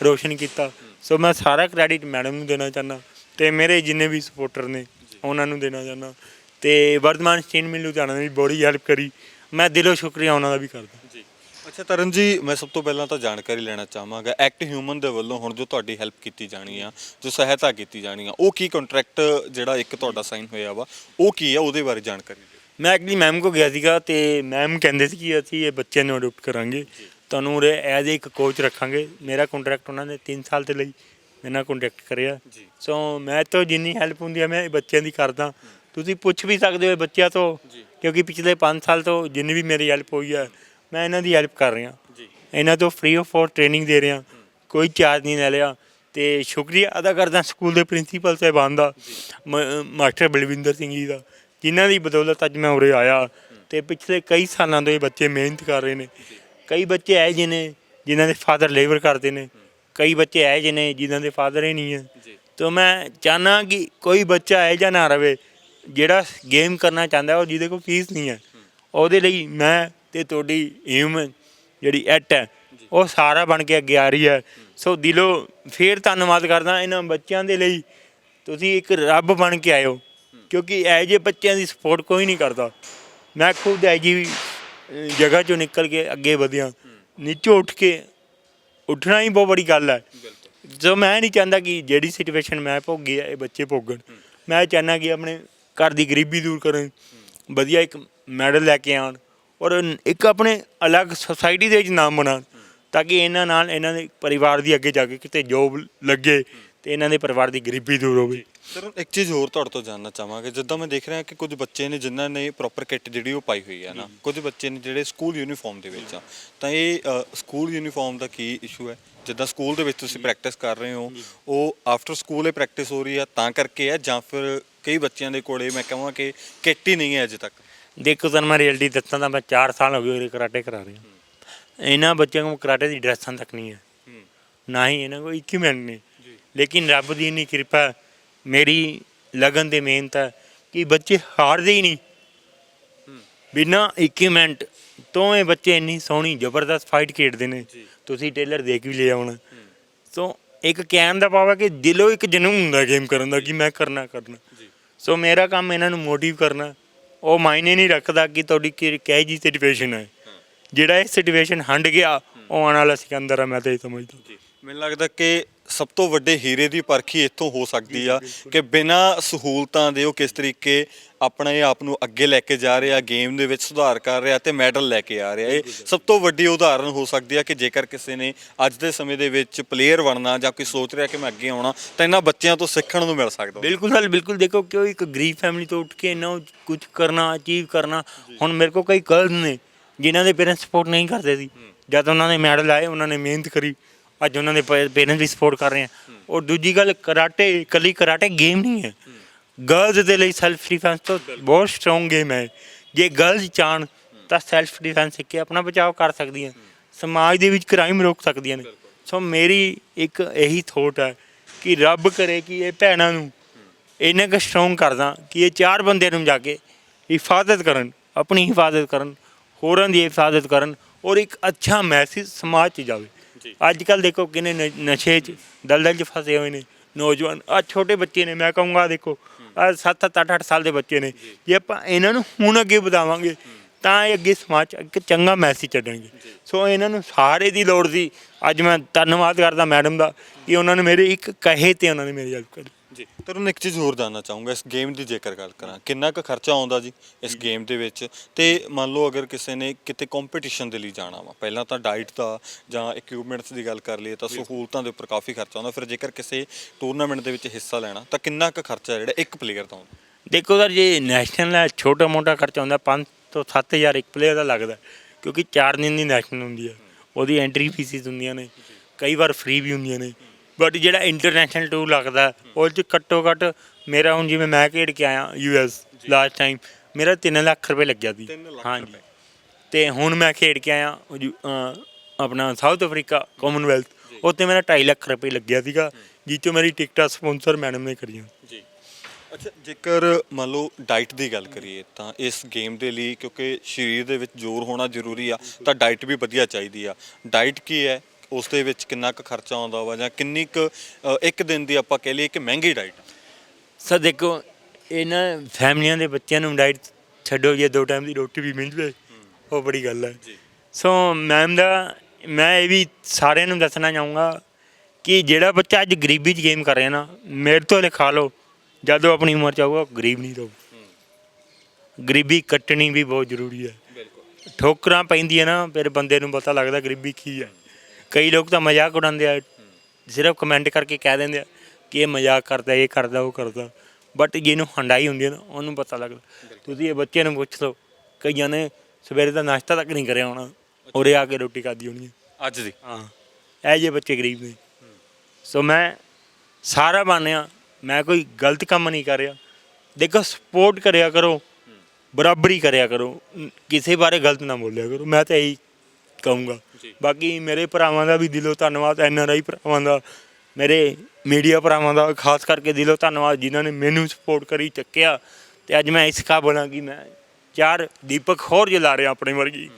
ਰੋਸ਼ਨ ਕੀਤਾ। ਸੋ ਮੈਂ ਸਾਰਾ ਕ੍ਰੈਡਿਟ ਮੈਡਮ ਨੂੰ ਦੇਣਾ ਚਾਹੁੰਦਾ ਤੇ ਮੇਰੇ ਜਿੰਨੇ ਵੀ ਸਪੋਰਟਰ ਨੇ ਉਹਨਾਂ ਨੂੰ ਦੇਣਾ ਚਾਹੁੰਦਾ। ਤੇ ਵਰਧਮਾਨ ਸਟੇਨ ਮਿਲ ਲੁਧਿਆਣਾ ਨੇ ਵੀ ਬੜੀ ਹੈਲਪ ਕਰੀ। ਮੈਂ ਦਿਲੋਂ ਸ਼ੁਕਰੀਆ ਉਹਨਾਂ ਦਾ ਵੀ ਕਰਦਾ। ਜੀ। ਅੱਛਾ ਤਰਨ ਜੀ ਮੈਂ ਸਭ ਤੋਂ ਪਹਿਲਾਂ ਤਾਂ ਜਾਣਕਾਰੀ ਲੈਣਾ ਚਾਹਾਂਗਾ। ਐਕਟ ਹਿਊਮਨ ਦੇ ਵੱਲੋਂ ਹੁਣ ਜੋ ਤੁਹਾਡੀ ਹੈਲਪ ਕੀਤੀ ਜਾਣੀ ਆ ਜੋ ਸਹਾਇਤਾ ਕੀਤੀ ਜਾਣੀ ਆ ਉਹ ਕੀ ਕੰਟਰੈਕਟ ਜਿਹੜਾ ਇੱਕ ਤੁਹਾਡਾ ਸਾਈਨ ਹੋਇਆ ਵਾ ਉਹ ਕੀ ਆ ਉਹਦੇ ਬਾਰੇ ਜਾਣਕਾਰੀ ਦਿਓ। ਮੈਂ ਐਕਚੁਅਲੀ ਮੈਮ ਕੋ ਗਿਆ ਸੀਗਾ ਤੇ ਮੈਮ ਕਹਿੰਦੇ ਸੀ ਕਿ ਅਸੀਂ ਇਹ ਬੱਚਿਆਂ ਨੂੰ ਅਡਾਪਟ ਕਰਾਂਗੇ। ਤੁਹਾਨੂੰ ਉਰੇ ਐਜ਼ ਇੱਕ ਕੋਚ ਰੱਖਾਂਗੇ। ਮੇਰਾ ਕੰਟਰੈਕਟ ਉਹਨਾਂ ਨੇ 3 ਸਾਲ ਦੇ ਲਈ ਮੇਰੇ ਨਾਲ ਕੰਟੈਕਟ ਕਰਿਆ। ਜੀ। ਸੋ ਮੈਂ ਤਾਂ ਜਿੰਨੀ ਹੈਲਪ ਹੁੰਦੀ ਹੈ ਮੈਂ ਇਹ ਬੱਚਿਆਂ ਦੀ ਕਰਦਾ। ਤੁਸੀਂ ਪੁੱਛ ਵੀ ਸਕਦੇ ਹੋ ਬੱਚਿਆਂ ਤੋਂ ਕਿਉਂਕਿ ਪਿਛਲੇ 5 ਸਾਲ ਤੋਂ ਜਿੰਨੀ ਵੀ ਮੇਰੀ ਹੈਲਪ ਹੋਈ ਹੈ ਮੈਂ ਇਹਨਾਂ ਦੀ ਹੈਲਪ ਕਰ ਰਿਹਾ। ਇਹਨਾਂ ਤੋਂ ਫ੍ਰੀ ਆਫ ਫੋਰ ਟ੍ਰੇਨਿੰਗ ਦੇ ਰਿਹਾ। ਕੋਈ ਚਾਰਜ ਨਹੀਂ ਲੈ ਲਿਆ ਤੇ ਸ਼ੁਕਰੀਆ ਅਦਾ ਕਰਦਾ ਸਕੂਲ ਦੇ ਪ੍ਰਿੰਸੀਪਲ ਸਾਹਿਬਾਨ ਦਾ ਮਾਸਟਰ ਬਲਵਿੰਦਰ ਸਿੰਘ ਜੀ ਦਾ ਜਿਨ੍ਹਾਂ ਦੀ ਬਦੌਲਤ ਅੱਜ ਮੈਂ ਉਰੇ ਆਇਆ। ਤੇ ਪਿਛਲੇ ਕਈ ਸਾਲਾਂ ਤੋਂ ਇਹ ਬੱਚੇ ਮਿਹਨਤ ਕਰ ਰਹੇ ਨੇ। ਕਈ ਬੱਚੇ ਐ ਜਿਹਨੇ ਜਿਨ੍ਹਾਂ ਦੇ ਫਾਦਰ ਲੇਬਰ ਕਰਦੇ ਨੇ। ਕਈ ਬੱਚੇ ਐ ਜਿਹਨੇ ਜਿਨ੍ਹਾਂ ਦੇ ਫਾਦਰ ਹੀ ਨਹੀਂ ਹੈ। ਤੋ ਮੈਂ ਚਾਹਨਾ ਕਿ ਕੋਈ ਬੱਚਾ ਇਹ ਜਾਂ ਨਾ ਰਵੇ। ਜਿਹੜਾ ਗੇਮ ਕਰਨਾ ਚਾਹੁੰਦਾ ਔਰ ਜਿਹਦੇ ਕੋਲ ਫੀਸ ਨਹੀਂ ਹੈ। ਉਹਦੇ ਲਈ ਮੈਂ ਤੇ ਤੁਹਾਡੀ ਹਿਊਮਨ ਜਿਹੜੀ ਐਟ ਹੈ ਉਹ ਸਾਰਾ ਬਣ ਕੇ ਅੱਗੇ ਆ ਰਹੀ ਹੈ। ਸੋ ਦਿਲੋਂ ਫੇਰ ਧੰਨਵਾਦ ਕਰਦਾ ਇਹਨਾਂ ਬੱਚਿਆਂ ਦੇ ਲਈ। ਤੁਸੀਂ ਇੱਕ ਰੱਬ ਬਣ ਕੇ ਆਇਓ ਕਿਉਂਕਿ ਇਹ ਜਿਹੇ ਬੱਚਿਆਂ ਦੀ ਸਪੋਰਟ ਕੋਈ ਨਹੀਂ ਕਰਦਾ। ਮੈਂ ਖੁਦ ਇਹ ਜੀ ਜਗ੍ਹਾ ਚੋਂ ਨਿਕਲ ਕੇ ਅੱਗੇ ਵਧਿਆ। ਨੀਚੋਂ ਉੱਠ ਕੇ ਉੱਠਣਾ ਹੀ ਬਹੁਤ ਬੜੀ ਗੱਲ ਹੈ। ਜੋ ਮੈਂ ਨਹੀਂ ਚਾਹੁੰਦਾ ਕਿ ਜਿਹੜੀ ਸਿਚੁਏਸ਼ਨ ਮੈਂ ਭੋਗੀ ਹੈ ਇਹ ਬੱਚੇ ਭੋਗਣ। ਮੈਂ ਚਾਹੁੰਦਾ ਕਿ ਆਪਣੇ ਘਰ ਦੀ ਗਰੀਬੀ ਦੂਰ ਕਰਨ, ਵਧੀਆ ਇੱਕ ਮੈਡਲ ਲੈ ਕੇ ਆਉਣ ਔਰ ਇੱਕ ਆਪਣੇ ਅਲੱਗ ਸੁਸਾਇਟੀ ਦੇ ਵਿੱਚ ਨਾਮ ਬਣਾਉਣ ਤਾਂ ਕਿ ਇਹਨਾਂ ਨਾਲ ਇਹਨਾਂ ਦੇ ਪਰਿਵਾਰ ਦੀ ਅੱਗੇ ਜਾ ਕੇ ਕਿਤੇ ਜੋਬ ਲੱਗੇ ਤੇ ਇਹਨਾਂ ਦੇ ਪਰਿਵਾਰ ਦੀ ਗਰੀਬੀ ਦੂਰ ਹੋਵੇ। ਸਰ, ਇੱਕ ਚੀਜ਼ ਹੋਰ ਤੁਹਾਡੇ ਤੋਂ ਜਾਣਨਾ ਚਾਹਾਂਗੇ, ਜਿੱਦਾਂ ਮੈਂ ਦੇਖ ਰਿਹਾ ਕਿ ਕੁਝ ਬੱਚੇ ਨੇ ਜਿਨ੍ਹਾਂ ਨੇ ਪ੍ਰੋਪਰ ਕਿੱਟ ਜਿਹੜੀ ਉਹ ਪਾਈ ਹੋਈ ਹੈ ਨਾ, ਕੁਝ ਬੱਚੇ ਨੇ ਜਿਹੜੇ ਸਕੂਲ ਯੂਨੀਫਾਰਮ ਦੇ ਵਿੱਚ ਆ। ਤਾਂ ਇਹ ਸਕੂਲ ਯੂਨੀਫਾਰਮ ਦਾ ਕੀ ਇਸ਼ੂ ਹੈ? ਜਿੱਦਾਂ ਸਕੂਲ ਦੇ ਵਿੱਚ ਤੁਸੀਂ ਪ੍ਰੈਕਟਿਸ ਕਰ ਰਹੇ ਹੋ, ਉਹ ਆਫਟਰ ਸਕੂਲ ਇਹ ਪ੍ਰੈਕਟਿਸ ਹੋ ਰਹੀ ਆ ਤਾਂ ਕਰਕੇ ਹੈ ਜਾਂ ਫਿਰ ਕਈ ਬੱਚਿਆਂ ਦੇ ਕੋਲੇ ਮੈਂ ਕਹਾਂ ਕਿ ਕਿੱਟ ਹੀ ਨਹੀਂ ਹੈ ਅਜੇ ਤੱਕ। ਦੇਖੋ ਤੁਹਾਨੂੰ ਮੈਂ ਰਿਐਲਿਟੀ ਦੱਸਾਂ ਤਾਂ ਮੈਂ 4 ਸਾਲ ਹੋ ਗਏ ਕਰਾਟੇ ਕਰਾ ਰਿਹਾ ਇਹਨਾਂ ਬੱਚਿਆਂ ਕੋਲ ਕਰਾਟੇ ਦੀ ਡਰੈਸਾਂ ਤੱਕ ਨਹੀਂ ਹੈ। ਨਾ ਹੀ ਇਹਨਾਂ ਕੋਲ ਇਕਵਿਪਮੈਂਟ ਨੇ। ਲੇਕਿਨ ਰੱਬ ਦੀ ਇੰਨੀ ਕਿਰਪਾ ਮੇਰੀ ਲਗਨ ਤੇ ਮਿਹਨਤ ਹੈ ਕਿ ਬੱਚੇ ਹਾਰਦੇ ਹੀ ਨਹੀਂ। ਬਿਨਾ ਇਕਵਿਪਮੈਂਟ ਤੋਂ ਇਹ ਬੱਚੇ ਇੰਨੀ ਸੋਹਣੀ ਜ਼ਬਰਦਸਤ ਫਾਈਟ ਖੇਡਦੇ ਨੇ। ਤੁਸੀਂ ਟੇਲਰ ਦੇਖ ਵੀ ਲਿਆ ਹੋਣਾ। ਸੋ ਇੱਕ ਕਹਿਣ ਦਾ ਹੈ ਕਿ ਦਿਲੋਂ ਇੱਕ ਜਨੂਨ ਹੁੰਦਾ ਗੇਮ ਕਰਨ ਦਾ ਕਿ ਮੈਂ ਕਰਨਾ ਕਰਨਾ। ਸੋ ਮੇਰਾ ਕੰਮ ਇਹਨਾਂ ਨੂੰ ਮੋਟਿਵ ਕਰਨਾ ਉਹ ਮਾਇਨੇ ਨਹੀਂ ਰੱਖਦਾ ਕਿ ਤੁਹਾਡੀ ਕਿ ਕਿਹੋ ਜੀ ਸਿਚੁਏਸ਼ਨ ਹੈ ਜਿਹੜਾ ਇਹ ਸਿਚੁਏਸ਼ਨ ਹੰਡ ਗਿਆ ਉਹ ਆਉਣ ਵਾਲਾ ਸਿਕੰਦਰ ਆ ਮੈਂ ਤਾਂ ਇਹ ਸਮਝਦਾ ਜੀ ਮੈਨੂੰ ਲੱਗਦਾ ਕਿ ਸਭ ਤੋਂ ਵੱਡੇ ਹੀਰੇ ਦੀ ਪਰਖੀ ਇੱਥੋਂ ਹੋ ਸਕਦੀ ਆ ਕਿ ਬਿਨਾਂ ਸਹੂਲਤਾਂ ਦੇ ਉਹ ਕਿਸ ਤਰੀਕੇ ਆਪਣੇ ਆਪ ਨੂੰ ਅੱਗੇ ਲੈ ਕੇ ਜਾ ਰਿਹਾ ਗੇਮ ਦੇ ਵਿੱਚ ਸੁਧਾਰ ਕਰ ਰਿਹਾ ਤੇ ਮੈਡਲ ਲੈ ਕੇ ਆ ਰਿਹਾ। ਇਹ ਸਭ ਤੋਂ ਵੱਡੀ ਉਦਾਹਰਨ ਹੋ ਸਕਦੀ ਆ ਕਿ ਜੇਕਰ ਕਿਸੇ ਨੇ ਅੱਜ ਦੇ ਸਮੇਂ ਦੇ ਵਿੱਚ ਪਲੇਅਰ ਬਣਨਾ ਜਾਂ ਕੋਈ ਸੋਚ ਰਿਹਾ ਕਿ ਮੈਂ ਅੱਗੇ ਆਉਣਾ ਤਾਂ ਇਹਨਾਂ ਬੱਚਿਆਂ ਤੋਂ ਸਿੱਖਣ ਨੂੰ ਮਿਲ ਸਕਦਾ। ਬਿਲਕੁਲ ਸਰ ਬਿਲਕੁਲ ਦੇਖੋ ਕਿਉਂ ਇੱਕ ਗਰੀਬ ਫੈਮਿਲੀ ਤੋਂ ਉੱਠ ਕੇ ਇੰਨਾ ਕੁਝ ਕਰਨਾ ਅਚੀਵ ਕਰਨਾ ਹੁਣ ਮੇਰੇ ਕੋਲ ਕਈ ਗਰਲਸ ਨੇ ਜਿਨ੍ਹਾਂ ਦੇ ਪੇਰੈਂਟਸ ਸਪੋਰਟ ਨਹੀਂ ਕਰਦੇ ਸੀ। ਜਦ ਉਹਨਾਂ ਨੇ ਮੈਡਲ ਆਏ ਉਹਨਾਂ ਨੇ ਮਿਹਨਤ ਕਰੀ। ਅੱਜ ਉਹਨਾਂ ਦੇ ਪੇਰੈਂਟਸ ਵੀ ਸਪੋਰਟ ਕਰ ਰਹੇ ਆ। ਔਰ ਦੂਜੀ ਗੱਲ ਕਰਾਟੇ ਕੱਲੀ ਕਰਾਟੇ ਗੇਮ ਨਹੀਂ ਹੈ। ਗਰਲਸ ਦੇ ਲਈ ਸੈਲਫ ਡਿਫੈਂਸ ਤੋਂ ਬਹੁਤ ਸਟਰੋਂਗ ਗੇਮ ਹੈ। ਜੇ ਗਰਲਸ ਚਾਹਣ ਤਾਂ ਸੈਲਫ ਡਿਫੈਂਸ ਸਿੱਖ ਕੇ ਆਪਣਾ ਬਚਾਅ ਕਰ ਸਕਦੀਆਂ ਸਮਾਜ ਦੇ ਵਿੱਚ ਕ੍ਰਾਈਮ ਰੋਕ ਸਕਦੀਆਂ ਨੇ। ਸੋ ਮੇਰੀ ਇੱਕ ਇਹੀ ਥੋਟ ਹੈ ਕਿ ਰੱਬ ਕਰੇ ਕਿ ਇਹ ਭੈਣਾਂ ਨੂੰ ਇੰਨਾ ਕੁ ਸਟਰੋਂਗ ਕਰਦਾ ਕਿ ਇਹ ਚਾਰ ਬੰਦੇ ਨੂੰ ਜਾ ਕੇ ਹਿਫਾਜ਼ਤ ਕਰਨ ਆਪਣੀ ਹਿਫਾਜ਼ਤ ਕਰਨ ਹੋਰਾਂ ਦੀ ਹਿਫਾਜ਼ਤ ਕਰਨ ਔਰ ਇੱਕ ਅੱਛਾ ਮੈਸੇਜ ਸਮਾਜ 'ਚ ਜਾਵੇ। ਅੱਜ ਕੱਲ ਦੇਖੋ ਕਿੰਨੇ ਨਸ਼ੇ 'ਚ ਦਲਦਲ 'ਚ ਫਸੇ ਹੋਏ ਨੇ ਨੌਜਵਾਨ। ਆ ਛੋਟੇ ਬੱਚੇ ਨੇ ਮੈਂ ਕਹੂੰਗਾ ਦੇਖੋ ਆ 7 7 8 8 ਸਾਲ ਦੇ ਬੱਚੇ ਨੇ। ਜੇ। ਆਪਾਂ ਇਹਨਾਂ ਨੂੰ ਹੁਣ ਅੱਗੇ ਵਧਾਵਾਂਗੇ ਤਾਂ ਇਹ ਅੱਗੇ ਸਮਾਜ 'ਚ ਇੱਕ ਚੰਗਾ ਮੈਸੇਜ ਛੱਡਣਗੇ। ਸੋ ਇਹਨਾਂ ਨੂੰ ਸਾਰੇ ਦੀ ਲੋੜ ਸੀ ਅੱਜ ਮੈਂ ਧੰਨਵਾਦ ਕਰਦਾ ਮੈਡਮ ਦਾ ਕਿ ਉਹਨਾਂ ਨੇ ਮੇਰੇ ਇੱਕ ਕਹੇ ਤੇ ਉਹਨਾਂ ਨੇ ਮੇਰੀ ਹੈਲਪ ਕਰੀ। ਜੀ। ਤੁਹਾਨੂੰ ਇੱਕ ਚੀਜ਼ ਹੋਰ ਜਾਨਣਾ ਚਾਹੂੰਗਾ ਇਸ ਗੇਮ ਦੀ ਜੇਕਰ ਗੱਲ ਕਰਾਂ ਕਿੰਨਾ ਕੁ ਖਰਚਾ ਆਉਂਦਾ ਜੀ ਇਸ ਗੇਮ ਦੇ ਵਿੱਚ? ਤੇ ਮੰਨ ਲਓ ਅਗਰ ਕਿਸੇ ਨੇ ਕਿਤੇ ਕੰਪੀਟੀਸ਼ਨ ਦੇ ਲਈ ਜਾਣਾ ਵਾ ਪਹਿਲਾਂ ਤਾਂ ਡਾਈਟ ਦਾ ਜਾਂ ਇਕਵਿਪਮੈਂਟਸ ਦੀ ਗੱਲ ਕਰ ਲਈਏ ਤਾਂ ਸਹੂਲਤਾਂ ਦੇ ਉੱਪਰ ਕਾਫੀ ਖਰਚਾ ਆਉਂਦਾ ਫਿਰ ਜੇਕਰ ਕਿਸੇ ਟੂਰਨਾਮੈਂਟ ਦੇ ਵਿੱਚ ਹਿੱਸਾ ਲੈਣਾ ਤਾਂ ਕਿੰਨਾ ਕੁ ਖਰਚਾ ਜਿਹੜਾ ਇੱਕ ਪਲੇਅਰ ਦਾ ਆਉਂਦਾ? ਦੇਖੋ ਸਰ ਜੇ ਨੈਸ਼ਨਲ ਹੈ ਛੋਟਾ ਮੋਟਾ ਖਰਚਾ ਹੁੰਦਾ 5 ਤੋਂ 7000 ਇੱਕ ਪਲੇਅਰ ਦਾ ਲੱਗਦਾ ਕਿਉਂਕਿ 4 ਦਿਨ ਦੀ ਨੈਸ਼ਨਲ ਹੁੰਦੀ ਹੈ ਉਹਦੀ ਐਂਟਰੀ ਫੀਸਿਸ ਹੁੰਦੀਆਂ ਨੇ ਕਈ ਵਾਰ ਫ੍ਰੀ ਵੀ ਹੁੰਦੀਆਂ ਨੇ ਬਟ ਜਿਹੜਾ ਇੰਟਰਨੈਸ਼ਨਲ ਟੂਰ ਲੱਗਦਾ ਉਹ 'ਚ ਘੱਟੋ ਘੱਟ ਮੇਰਾ ਹੁਣ ਜਿਵੇਂ ਮੈਂ ਖੇਡ ਕੇ ਆਇਆ ਯੂ ਐਸ ਲਾਸਟ ਟਾਈਮ ਮੇਰਾ 3 ਲੱਖ ਰੁਪਏ ਲੱਗਿਆ ਸੀ। ਹਾਂਜੀ। ਤੇ ਹੁਣ ਮੈਂ ਖੇਡ ਕੇ ਆਇਆ ਆਪਣਾ ਸਾਊਥ ਅਫਰੀਕਾ ਕਾਮਨਵੈਲਥ ਉੱਥੇ ਮੇਰਾ 2.5 ਲੱਖ ਰੁਪਏ ਲੱਗਿਆ ਸੀਗਾ ਜਿਸ ਚੋਂ ਮੇਰੀ ਟਿਕਟਾਂ ਸਪਾਂਸਰ ਮੈਡਮ ਨੇ ਕਰੀਆਂ। ਜੀ। ਅੱਛਾ ਜੇਕਰ ਮੰਨ ਲਓ ਡਾਈਟ ਦੀ ਗੱਲ ਕਰੀਏ ਤਾਂ ਇਸ ਗੇਮ ਦੇ ਲਈ ਕਿਉਂਕਿ ਸਰੀਰ ਦੇ ਵਿੱਚ ਜ਼ੋਰ ਹੋਣਾ ਜ਼ਰੂਰੀ ਆ ਤਾਂ ਡਾਈਟ ਵੀ ਵਧੀਆ ਚਾਹੀਦੀ ਆ। ਡਾਈਟ ਕੀ ਹੈ? ਉਸ ਦੇ ਵਿੱਚ ਕਿੰਨਾ ਕੁ ਖਰਚਾ ਆਉਂਦਾ ਵਾ ਜਾਂ ਕਿੰਨੀ ਕੁ ਅ, ਇੱਕ ਦਿਨ ਦੀ ਆਪਾਂ ਕਹਿ ਲਈਏ ਕਿ ਮਹਿੰਗੀ ਡਾਈਟ? ਸਰ ਦੇਖੋ ਇਹਨਾਂ ਫੈਮਲੀਆਂ ਦੇ ਬੱਚਿਆਂ ਨੂੰ ਡਾਈਟ ਛੱਡੋ ਜੇ ਦੋ ਟਾਈਮ ਦੀ ਰੋਟੀ ਵੀ ਮਿਲ ਜਾਵੇ ਉਹ ਬੜੀ ਗੱਲ ਹੈ। ਜੀ। ਸੋ ਮੈਮ ਦਾ ਮੈਂ ਇਹ ਵੀ ਸਾਰਿਆਂ ਨੂੰ ਦੱਸਣਾ ਚਾਹੂੰਗਾ ਕਿ ਜਿਹੜਾ ਬੱਚਾ ਅੱਜ ਗਰੀਬੀ 'ਚ ਗੇਮ ਕਰ ਰਿਹਾ ਨਾ ਮੇਰੇ ਤੋਂ ਲਿਖਾ ਲਓ ਜਦੋਂ ਆਪਣੀ ਉਮਰ ਚ ਆਊਗਾ ਉਹ ਗਰੀਬ ਨਹੀਂ ਰਹੂ ਗਰੀਬੀ ਕੱਟਣੀ ਵੀ ਬਹੁਤ ਜ਼ਰੂਰੀ ਹੈ। ਬਿਲਕੁਲ। ਠੋਕਰਾਂ ਪੈਂਦੀਆਂ ਨਾ ਫਿਰ ਬੰਦੇ ਨੂੰ ਪਤਾ ਲੱਗਦਾ ਗਰੀਬੀ ਕੀ ਹੈ। ਕਈ ਲੋਕ ਤਾਂ ਮਜ਼ਾਕ ਉਡਾਉਂਦੇ ਆ ਸਿਰਫ ਕਮੈਂਟ ਕਰਕੇ ਕਹਿ ਦਿੰਦੇ ਆ ਕਿ ਇਹ ਮਜ਼ਾਕ ਕਰਦਾ ਇਹ ਕਰਦਾ ਉਹ ਕਰਦਾ। ਬਟ ਜਿਹਨੂੰ ਹੰਡਾਈ ਹੁੰਦੀ ਹੈ ਨਾ ਉਹਨੂੰ ਪਤਾ ਲੱਗਦਾ। ਤੁਸੀਂ ਇਹ ਬੱਚੇ ਨੂੰ ਪੁੱਛ ਲਓ ਕਈਆਂ ਨੇ ਸਵੇਰੇ ਦਾ ਨਾਸ਼ਤਾ ਤੱਕ ਨਹੀਂ ਕਰਿਆ ਹੋਣਾ ਉਰੇ ਆ ਕੇ ਰੋਟੀ ਖਾਦੀ ਹੋਣੀ ਹੈ ਅੱਜ ਦੀ? ਹਾਂ ਇਹ ਜੇ ਬੱਚੇ ਗਰੀਬ ਨੇ। ਸੋ ਮੈਂ ਸਾਰਾ ਬਾਨਿਆ ਮੈਂ ਕੋਈ ਗਲਤ ਕੰਮ ਨਹੀਂ ਕਰ ਰਿਹਾ ਦੇਖੋ ਸਪੋਰਟ ਕਰਿਆ ਕਰੋ ਬਰਾਬਰੀ ਕਰਿਆ ਕਰੋ ਕਿਸੇ ਬਾਰੇ ਗਲਤ ਨਾ ਬੋਲਿਆ ਕਰੋ। ਮੈਂ ਤਾਂ ਇਹੀ ਕਹੂੰਗਾ। ਬਾਕੀ ਮੇਰੇ ਭਰਾਵਾਂ ਦਾ ਵੀ ਦਿਲੋਂ ਧੰਨਵਾਦ ਐਨ ਆਰ ਆਈ ਭਰਾਵਾਂ ਦਾ ਮੇਰੇ ਮੀਡੀਆ ਭਰਾਵਾਂ ਦਾ ਖਾਸ ਕਰਕੇ ਦਿਲੋਂ ਧੰਨਵਾਦ ਜਿਨ੍ਹਾਂ ਨੇ ਮੈਨੂੰ ਸਪੋਰਟ ਕਰੀ ਚੱਕਿਆ। ਤੇ ਅੱਜ ਮੈਂ ਇਸ ਕਾਬਲ ਹਾਂ ਕਿ ਮੈਂ ਚਾਰ ਦੀਪਕ ਹੋਰ ਜਲਾ ਰਿਹਾ ਆਪਣੇ ਵਰਗੀ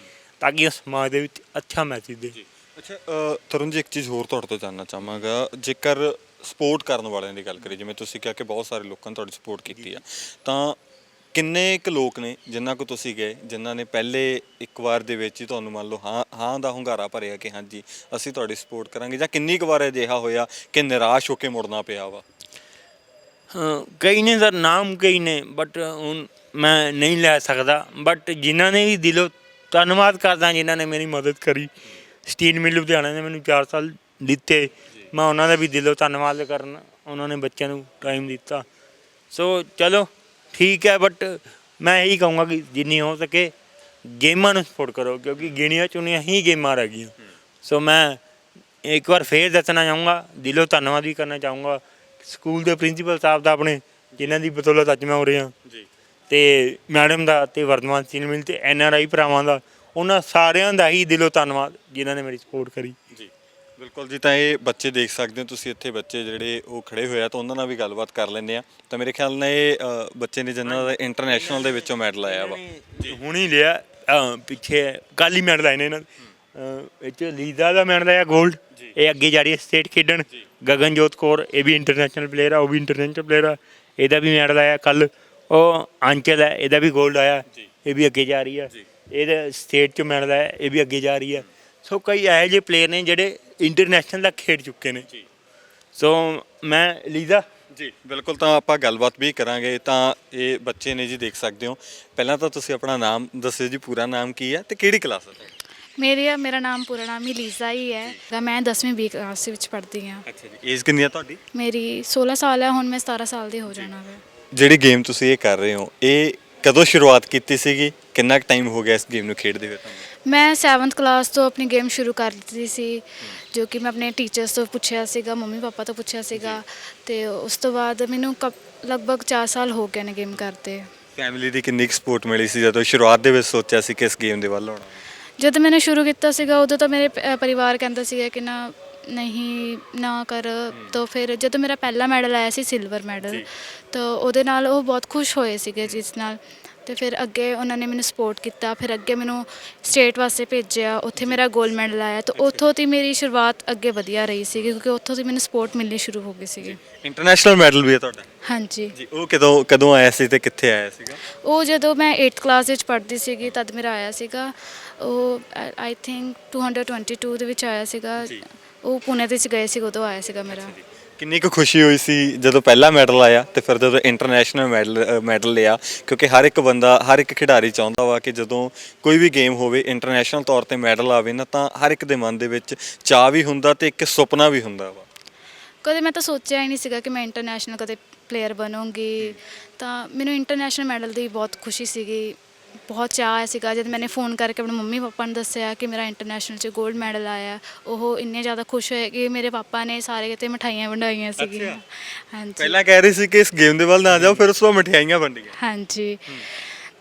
ਤਾਂ ਕਿ ਸਮਾਜ ਦੇ ਵਿੱਚ ਅੱਛਾ ਮੈਸੇਜ ਦੇ। ਅੱਛਾ ਅ, ਤਰੁਣ ਜੀ ਇੱਕ ਚੀਜ਼ ਹੋਰ ਤੁਹਾਡੇ ਤੋਂ ਜਾਨਣਾ ਚਾਹਾਂਗਾ। ਜੇਕਰ ਸਪੋਰਟ ਕਰਨ ਵਾਲਿਆਂ ਦੀ ਗੱਲ ਕਰੀਏ ਜਿਵੇਂ ਤੁਸੀਂ ਕਿਹਾ ਕਿ ਬਹੁਤ ਸਾਰੇ ਲੋਕਾਂ ਨੇ ਤੁਹਾਡੀ ਸਪੋਰਟ ਕੀਤੀ ਆ ਤਾਂ ਕਿੰਨੇ ਕੁ ਲੋਕ ਨੇ ਜਿਨ੍ਹਾਂ ਕੋ ਤੁਸੀਂ ਗਏ ਜਿਨ੍ਹਾਂ ਨੇ ਪਹਿਲੇ ਇੱਕ ਵਾਰ ਦੇ ਵਿੱਚ ਹੀ ਤੁਹਾਨੂੰ ਮੰਨ ਲਓ ਹਾਂ ਹਾਂ ਦਾ ਹੁੰਗਾਰਾ ਭਰਿਆ ਕਿ ਹਾਂਜੀ ਅਸੀਂ ਤੁਹਾਡੀ ਸਪੋਰਟ ਕਰਾਂਗੇ ਜਾਂ ਕਿੰਨੀ ਕੁ ਵਾਰ ਅਜਿਹਾ ਹੋਇਆ ਕਿ ਨਿਰਾਸ਼ ਹੋ ਕੇ ਮੁੜਨਾ ਪਿਆ ਵਾ? ਹਾਂ, ਕਈ ਨੇ ਸਰ ਨਾਮ ਕਈ ਨੇ ਬਟ ਹੁਣ ਮੈਂ ਨਹੀਂ ਲੈ ਸਕਦਾ ਬਟ ਜਿਨ੍ਹਾਂ ਨੇ ਵੀ ਦਿਲੋਂ ਧੰਨਵਾਦ ਕਰਦਾ ਜਿਨ੍ਹਾਂ ਨੇ ਮੇਰੀ ਮਦਦ ਕਰੀ ਸਟੀਲ ਮਿਲ ਲੁਧਿਆਣਾ ਨੇ ਮੈਨੂੰ 4 ਸਾਲ ਦਿੱਤੇ ਮੈਂ ਉਹਨਾਂ ਦਾ ਵੀ ਦਿਲੋਂ ਧੰਨਵਾਦ ਕਰਨਾ ਉਹਨਾਂ ਨੇ ਬੱਚਿਆਂ ਨੂੰ ਟਾਈਮ ਦਿੱਤਾ। ਸੋ ਚਲੋ ਠੀਕ ਹੈ ਬਟ ਮੈਂ ਇਹੀ ਕਹੂੰਗਾ ਕਿ ਜਿੰਨੀ ਹੋ ਸਕੇ ਗੇਮਾਂ ਨੂੰ ਸਪੋਰਟ ਕਰੋ ਕਿਉਂਕਿ ਗਿਣੀਆਂ ਚੁਣੀਆਂ ਹੀ ਗੇਮਾਂ ਰਹਿ ਗਈਆਂ। ਸੋ ਮੈਂ ਇੱਕ ਵਾਰ ਫੇਰ ਦੱਸਣਾ ਚਾਹੂੰਗਾ ਦਿਲੋਂ ਧੰਨਵਾਦ ਵੀ ਕਰਨਾ ਚਾਹੂੰਗਾ। ਸਕੂਲ ਦੇ ਪ੍ਰਿੰਸੀਪਲ ਸਾਹਿਬ ਦਾ ਆਪਣੇ ਜਿਨ੍ਹਾਂ ਦੀ ਬਦੌਲਤ ਅੱਜ ਮੈਂ ਹੋ ਰਿਹਾ। ਜੀ। ਤੇ ਮੈਡਮ ਦਾ ਤੇ ਵਰਤਮਾਨ ਸੀਨ ਮਿਲ ਤੇ ਐਨ ਆਰ ਆਈ ਭਰਾਵਾਂ ਦਾ ਉਹਨਾਂ ਸਾਰਿਆਂ ਦਾ ਹੀ ਦਿਲੋਂ ਧੰਨਵਾਦ ਜਿਨ੍ਹਾਂ ਨੇ ਮੇਰੀ ਸਪੋਰਟ ਕਰੀ। ਜੀ। ਬਿਲਕੁਲ ਜੀ ਤਾਂ ਇਹ ਬੱਚੇ ਦੇਖ ਸਕਦੇ ਹੋ ਤੁਸੀਂ ਇੱਥੇ ਬੱਚੇ ਜਿਹੜੇ ਉਹ ਖੜੇ ਹੋਏ ਆ ਤਾਂ ਉਹਨਾਂ ਨਾਲ ਵੀ ਗੱਲਬਾਤ ਕਰ ਲੈਂਦੇ ਆ। ਤਾਂ ਮੇਰੇ ਖਿਆਲ ਨਾਲ ਇਹ ਅ, ਬੱਚੇ ਨੇ ਜਿਨ੍ਹਾਂ ਦਾ ਇੰਟਰਨੈਸ਼ਨਲ ਦੇ ਵਿੱਚੋਂ ਮੈਡਲ ਆਇਆ ਵਾ। ਹੁਣ ਹੀ ਲਿਆ ਅਹ, ਪਿੱਛੇ ਕੱਲ ਹੀ ਮੈਡਲ ਆਏ ਨੇ ਇਹਨਾਂ ਦੇ। ਅਹ, ਇਹ ਚ ਲੀਜ਼ਾ ਦਾ ਮੈਡਲ ਆਇਆ 골ਡ ਇਹ ਅੱਗੇ ਜਾ ਰਹੀ ਹੈ ਸਟੇਟ ਖੇਡਣ। ਗਗਨਜੋਤ ਕੌਰ ਇਹ ਵੀ ਇੰਟਰਨੈਸ਼ਨਲ ਪਲੇਅਰ ਆ ਉਹ ਵੀ ਇੰਟਰਨੈਸ਼ਨਲ ਪਲੇਅਰ ਆ। ਇਹਦਾ ਵੀ ਮੈਡਲ ਆਇਆ ਕੱਲ। ਉਹ ਅੰਚਲ ਹੈ ਇਹਦਾ ਵੀ 골ਡ ਆਇਆ ਇਹ ਵੀ ਅੱਗੇ ਜਾ ਰਹੀ ਹੈ। ਇਹਦਾ ਸਟੇਟ ਚ ਮੈਡਲ ਆਇਆ ਇਹ ਵੀ ਅੱਗੇ ਜਾ ਰਹੀ ਹੈ। ਸੋ ਕਈ ਇਹੋ ਜਿਹੇ ਪਲੇਅਰ ਨੇ ਜਿਹੜੇ ਇੰਟਰਨੈਸ਼ਨਲ ਤੱਕ ਖੇਡ ਚੁੱਕੇ ਨੇ। ਸੋ ਮੈਂ ਲੀਜ਼ਾ। ਜੀ ਬਿਲਕੁਲ ਤਾਂ ਆਪਾਂ ਗੱਲਬਾਤ ਵੀ ਕਰਾਂਗੇ ਤਾਂ ਇਹ ਬੱਚੇ ਨੇ ਜੀ ਦੇਖ ਸਕਦੇ ਹੋ। ਪਹਿਲਾਂ ਤਾਂ ਤੁਸੀਂ ਆਪਣਾ ਨਾਮ ਦੱਸਿਓ ਜੀ ਪੂਰਾ ਨਾਮ ਕੀ ਹੈ ਤੇ ਕਿਹੜੀ ਕਲਾਸ ਹੈ? ਮੇਰੀ ਮੇਰਾ ਨਾਮ ਪੂਰਾ ਨਾਮ ਹੀ ਲੀਜ਼ਾ ਹੀ ਹੈ। ਤਾਂ ਮੈਂ 10ਵੀਂ ਬੀ ਕਲਾਸ ਵਿੱਚ ਪੜ੍ਹਦੀ ਹਾਂ। ਅੱਛਾ ਜੀ ਏਜ ਕਿੰਨੀ ਹੈ ਤੁਹਾਡੀ? ਮੇਰੀ 16 ਸਾਲ ਹੈ ਹੁਣ ਮੈਂ 17 ਸਾਲ ਦੀ ਹੋ ਜਾਣਾ ਵਾ। ਜਿਹੜੀ ਗੇਮ ਤੁਸੀਂ ਇਹ ਕਰ ਰਹੇ ਹੋ ਇਹ ਕਦੋਂ ਸ਼ੁਰੂਆਤ ਕੀਤੀ ਸੀਗੀ? ਕਿੰਨਾ ਕੁ ਟਾਈਮ ਹੋ ਗਿਆ ਇਸ ਗੇਮ ਨੂੰ ਖੇਡਦੇ ਹੋਏ ਤੁਹਾਨੂੰ? ਮੈਂ 7th ਕਲਾਸ ਤੋਂ ਆਪਣੀ ਗੇਮ ਸ਼ੁਰੂ ਕਰ ਦਿੱਤੀ ਸੀ ਜੋ ਕਿ ਮੈਂ ਆਪਣੇ ਟੀਚਰਸ ਤੋਂ ਪੁੱਛਿਆ ਸੀਗਾ ਮੰਮੀ ਪਾਪਾ ਤੋਂ ਪੁੱਛਿਆ ਸੀਗਾ ਤੇ ਉਸ ਤੋਂ ਬਾਅਦ ਮੈਨੂੰ ਲਗਭਗ 4 ਸਾਲ ਹੋ ਗਏ ਨੇ ਗੇਮ ਕਰਦੇ। ਫੈਮਿਲੀ ਦੀ ਕਿੰਨੀ ਕੁ ਸਪੋਰਟ ਮਿਲੀ ਸੀ ਜਦੋਂ ਸ਼ੁਰੂਆਤ ਦੇ ਵਿੱਚ ਸੋਚਿਆ ਸੀ ਕਿ ਇਸ ਗੇਮ ਦੇ ਵੱਲ ਆਉਣਾ? ਜਦ ਮੈंने ਸ਼ੁਰੂ ਕੀਤਾ ਸੀਗਾ ਉਦੋਂ ਤਾਂ ਮੇਰੇ ਪ- ਪਰਿਵਾਰ ਕਹਿੰਦਾ ਸੀਗਾ ਕਿ ਨਾ ਨਹੀਂ ਨਾ ਕਰ। ਤਾਂ ਫਿਰ ਜਦੋਂ ਮੇਰਾ ਪਹਿਲਾ ਮੈਡਲ ਆਇਆ ਸੀ ਸਿਲਵਰ ਮੈਡਲ ਤਾਂ ਉਹਦੇ ਨਾਲ ਉਹ ਬਹੁਤ ਖੁਸ਼ ਹੋਏ ਸੀਗੇ ਜਿਸ ਨਾਲ। ਤੇ ਫਿਰ ਅੱਗੇ ਉਹਨਾਂ ਨੇ ਮੈਨੂੰ ਸਪੋਰਟ ਕੀਤਾ ਫਿਰ ਅੱਗੇ ਮੈਨੂੰ ਸਟੇਟ ਵਾਸਤੇ ਭੇਜਿਆ ਉੱਥੇ ਮੇਰਾ 골ਡ ਮੈਡਲ ਆਇਆ। ਤਾਂ ਉੱਥੋਂ ਦੀ ਮੇਰੀ ਸ਼ੁਰੂਆਤ ਅੱਗੇ ਵਧੀਆ ਰਹੀ ਸੀ ਕਿਉਂਕਿ ਉੱਥੋਂ ਦੀ ਮੈਨੂੰ ਸਪੋਰਟ ਮਿਲਣੀ ਸ਼ੁਰੂ ਹੋ ਗਈ ਸੀਗੀ। ਇੰਟਰਨੈਸ਼ਨਲ ਮੈਡਲ ਵੀ ਹੈ ਤੁਹਾਡਾ? ਹਾਂਜੀ। ਜੀ ਉਹ ਕਦੋਂ ਕਦੋਂ ਆਇਆ ਸੀ ਤੇ ਕਿੱਥੇ ਆਇਆ ਸੀਗਾ? ਉਹ ਜਦੋਂ ਮੈਂ 8th ਕਲਾਸ ਵਿੱਚ ਪੜ੍ਹਦੀ ਸੀਗੀ ਤਦ ਮੇਰਾ ਆਇਆ ਸੀਗਾ। ਉਹ ਆਈ ਥਿੰਕ 222 ਦੇ ਵਿੱਚ ਆਇਆ ਸੀਗਾ। ਉਹ ਪੁਣੇ ਦੇ ਵਿੱਚ ਗਏ ਸੀ ਉਦੋਂ ਆਇਆ ਸੀਗਾ ਮੇਰਾ। ਕਿੰਨੀ ਕੁ ਖੁਸ਼ੀ ਹੋਈ ਸੀ ਜਦੋਂ ਪਹਿਲਾ ਮੈਡਲ ਆਇਆ ਤੇ ਫਿਰ ਜਦੋਂ ਇੰਟਰਨੈਸ਼ਨਲ ਮੈਡਲ ਮੈਡਲ ਲਿਆ? ਕਿਉਂਕਿ ਹਰ ਇੱਕ ਬੰਦਾ ਹਰ ਇੱਕ ਖਿਡਾਰੀ ਚਾਹੁੰਦਾ ਵਾ ਕਿ ਜਦੋਂ ਕੋਈ ਵੀ ਗੇਮ ਹੋਵੇ ਇੰਟਰਨੈਸ਼ਨਲ ਤੌਰ ਤੇ ਮੈਡਲ ਆਵੇ ਨਾ ਤਾਂ ਹਰ ਇੱਕ ਦੇ ਮਨ ਦੇ ਵਿੱਚ ਚਾਹ ਵੀ ਹੁੰਦਾ ਤੇ ਇੱਕ ਸੁਪਨਾ ਵੀ ਹੁੰਦਾ ਵਾ। ਕਦੇ ਮੈਂ ਤਾਂ ਸੋਚਿਆ ਹੀ ਨਹੀਂ ਸੀਗਾ ਕਿ ਮੈਂ ਇੰਟਰਨੈਸ਼ਨਲ ਕਦੇ ਪਲੇਅਰ ਬਣੂੰਗੀ। ਤਾਂ ਮੈਨੂੰ ਇੰਟਰਨੈਸ਼ਨਲ ਮੈਡਲ ਦੀ ਬਹੁਤ ਖੁਸ਼ੀ ਸੀਗੀ। ਬਹੁਤ ਚਾਅ ਆਇਆ ਸੀਗਾ। ਜਦ ਮੈंने ਫੋਨ ਕਰਕੇ ਆਪਣੇ ਮੰਮੀ ਪਾਪਾ ਨੂੰ ਦੱਸਿਆ ਕਿ ਮੇਰਾ ਇੰਟਰਨੈਸ਼ਨਲ 'ਚ 골ਡ ਮੈਡਲ ਆਇਆ ਉਹ ਇੰਨੇ ਜ਼ਿਆਦਾ ਖੁਸ਼ ਹੋਏ ਕਿ ਮੇਰੇ ਪਾਪਾ ਨੇ ਸਾਰੇ ਕਿਤੇ ਮਠਾਈਆਂ ਵੰਡਾਈਆਂ ਸੀਗੀਆਂ। ਹਾਂਜੀ। ਪਹਿਲਾਂ ਕਹਿ ਰਹੀ ਸੀ ਕਿ ਇਸ ਗੇਮ ਦੇ ਵੱਲ ਨਾ ਜਾਓ ਫਿਰ ਉਸ ਤੋਂ ਮਠਿਆਈਆਂ ਵੰਡੀਆਂ। ਹਾਂਜੀ।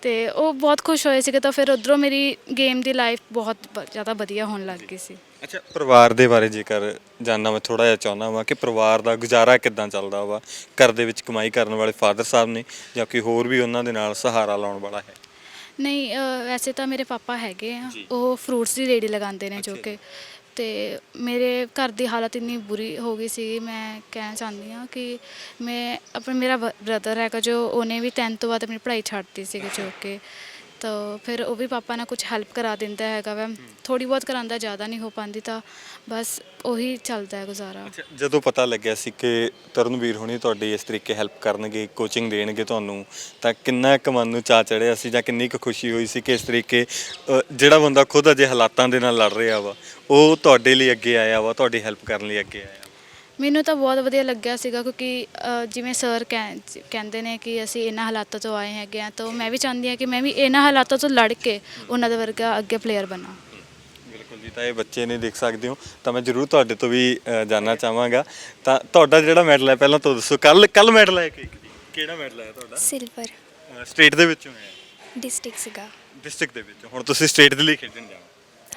ਤੇ ਉਹ ਬਹੁਤ ਖੁਸ਼ ਹੋਏ ਸੀਗੇ ਤਾਂ ਫਿਰ ਉਧਰੋਂ ਮੇਰੀ ਗੇਮ ਦੀ ਲਾਈਫ ਬਹੁਤ ਬ- ਜ਼ਿਆਦਾ ਵਧੀਆ ਹੋਣ ਲੱਗ ਗਈ ਸੀ। ਅੱਛਾ ਪਰਿਵਾਰ ਦੇ ਬਾਰੇ ਜੇਕਰ ਜਾਨਣਾ ਮੈਂ ਥੋੜਾ ਜਿਹਾ ਚਾਹੁੰਦਾ ਵਾਂ ਕਿ ਪਰਿਵਾਰ ਦਾ ਗੁਜ਼ਾਰਾ ਕਿੱਦਾਂ ਚੱਲਦਾ ਵਾ? ਘਰ ਦੇ ਵਿੱਚ ਕਮਾਈ ਕਰਨ ਵਾਲੇ ਫਾਦਰ ਸਾਹਿਬ ਨੇ ਜਾਂ ਕੋਈ ਹੋਰ ਵੀ ਉਹਨਾਂ ਦੇ ਨਾਲ ਸਹਾਰਾ ਲਾਉਣ ਵਾਲਾ ਹੈ? ਨਹੀਂ ਅ, ਵੈਸੇ ਤਾਂ ਮੇਰੇ ਪਾਪਾ ਹੈਗੇ ਆ। ਜੀ। ਉਹ ਫਰੂਟਸ ਦੀ ਰੇੜੀ ਲਗਾਉਂਦੇ ਨੇ ਜੋ ਅੱਛਾ ਕਿ। ਤੇ ਮੇਰੇ ਘਰ ਦੀ ਹਾਲਤ ਇੰਨੀ ਬੁਰੀ ਹੋ ਗਈ ਸੀ ਮੈਂ ਕਹਿਣਾ ਚਾਹੁੰਦੀ ਹਾਂ ਕਿ ਮੈਂ ਆਪਣਾ ਮੇਰਾ ਬ੍ਰਦਰ ਹੈਗਾ ਜੋ ਉਹਨੇ ਵੀ 10th ਤੋਂ ਬਾਅਦ ਆਪਣੀ ਪੜ੍ਹਾਈ ਛੱਡਤੀ ਸੀ ਜੋ ਕਿ ਤਾਂ ਫਿਰ ਉਹ ਵੀ ਪਾਪਾ ਨਾਲ ਕੁਝ ਹੈਲਪ ਕਰਾ ਦਿੰਦਾ ਹੈਗਾ ਵਾ। ਥੋੜੀ ਬਹੁਤ ਕਰਾਂਦਾ ਜ਼ਿਆਦਾ ਨਹੀਂ ਹੋ ਪਾਉਂਦੀ ਤਾਂ ਬਸ ਉਹੀ ਚੱਲਦਾ ਹੈ ਗੁਜ਼ਾਰਾ। ਅੱਛਾ ਜਦੋਂ ਪਤਾ ਲੱਗਿਆ ਸੀ ਕਿ ਤਰਨਵੀਰ ਹੁਣੀ ਤੁਹਾਡੀ ਇਸ ਤਰੀਕੇ ਹੈਲਪ ਕਰਨਗੇ ਕੋਚਿੰਗ ਦੇਣਗੇ ਤੁਹਾਨੂੰ ਤਾਂ ਕਿੰਨਾ ਕੁ ਮਨ ਨੂੰ ਚਾਅ ਚੜਿਆ ਸੀ ਜਾਂ ਕਿੰਨੀ ਕੁ ਖੁਸ਼ੀ ਹੋਈ ਸੀ ਕਿ ਇਸ ਤਰੀਕੇ ਅ, ਜਿਹੜਾ ਬੰਦਾ ਖੁਦ ਅਜੇ ਹਾਲਾਤਾਂ ਦੇ ਨਾਲ ਲੜ ਰਿਹਾ ਵਾ ਉਹ ਤੁਹਾਡੇ ਲਈ ਅੱਗੇ ਆਇਆ ਵਾ ਤੁਹਾਡੀ ਹੈਲਪ ਕਰਨ ਲਈ ਅੱਗੇ ਆਇਆ। ਮੈਨੂੰ ਤਾਂ ਬਹੁਤ ਵਧੀਆ ਲੱਗਿਆ ਸੀਗਾ ਕਿਉਂਕਿ ਅ, ਜਿਵੇਂ ਸਰ ਕਹਿੰਦੇ ਨੇ ਕਿ ਅਸੀਂ ਇਹਨਾਂ ਹਾਲਾਤਾਂ ਤੋਂ ਆਏ ਹੈਗੇ ਆ ਤਾਂ ਮੈਂ ਵੀ ਚਾਹੁੰਦੀ ਹਾਂ ਕਿ ਮੈਂ ਵੀ ਇਹਨਾਂ ਹਾਲਾਤਾਂ ਤੋਂ ਲੜ ਕੇ ਉਹਨਾਂ ਦੇ ਵਰਗਾ ਅੱਗੇ ਪਲੇਅਰ ਬਣਾ। ਬਿਲਕੁਲ ਜੀ ਤਾਂ ਇਹ ਬੱਚੇ ਨੇ ਦੇਖ ਸਕਦੇ ਹੋ ਤਾਂ ਮੈਂ ਜ਼ਰੂਰ ਤੁਹਾਡੇ ਤੋਂ ਵੀ ਅ, ਜਾਨਣਾ ਚਾਹਾਂਗਾ। ਤਾਂ ਤੁਹਾਡਾ ਜਿਹੜਾ ਮੈਡਲ ਹੈ ਪਹਿਲਾਂ ਤੋਂ ਦੱਸੋ ਕੱਲ ਕੱਲ ਮੈਡਲ ਹੈ ਕਿ ਕਿਹੜਾ ਮੈਡਲ ਹੈ ਤੁਹਾਡਾ? ਸਿਲਵਰ ਸਟੇਟ ਦੇ ਵਿੱਚੋਂ ਹੈ ਡਿਸਟ੍ਰਿਕਟ ਸੀਗਾ। ਡਿਸਟ੍ਰਿਕਟ ਦੇ ਵਿੱਚ। ਹੁਣ ਤੁਸੀਂ ਸਟੇਟ ਦੇ ਲਈ ਖੇਡਣ ਜਾਓ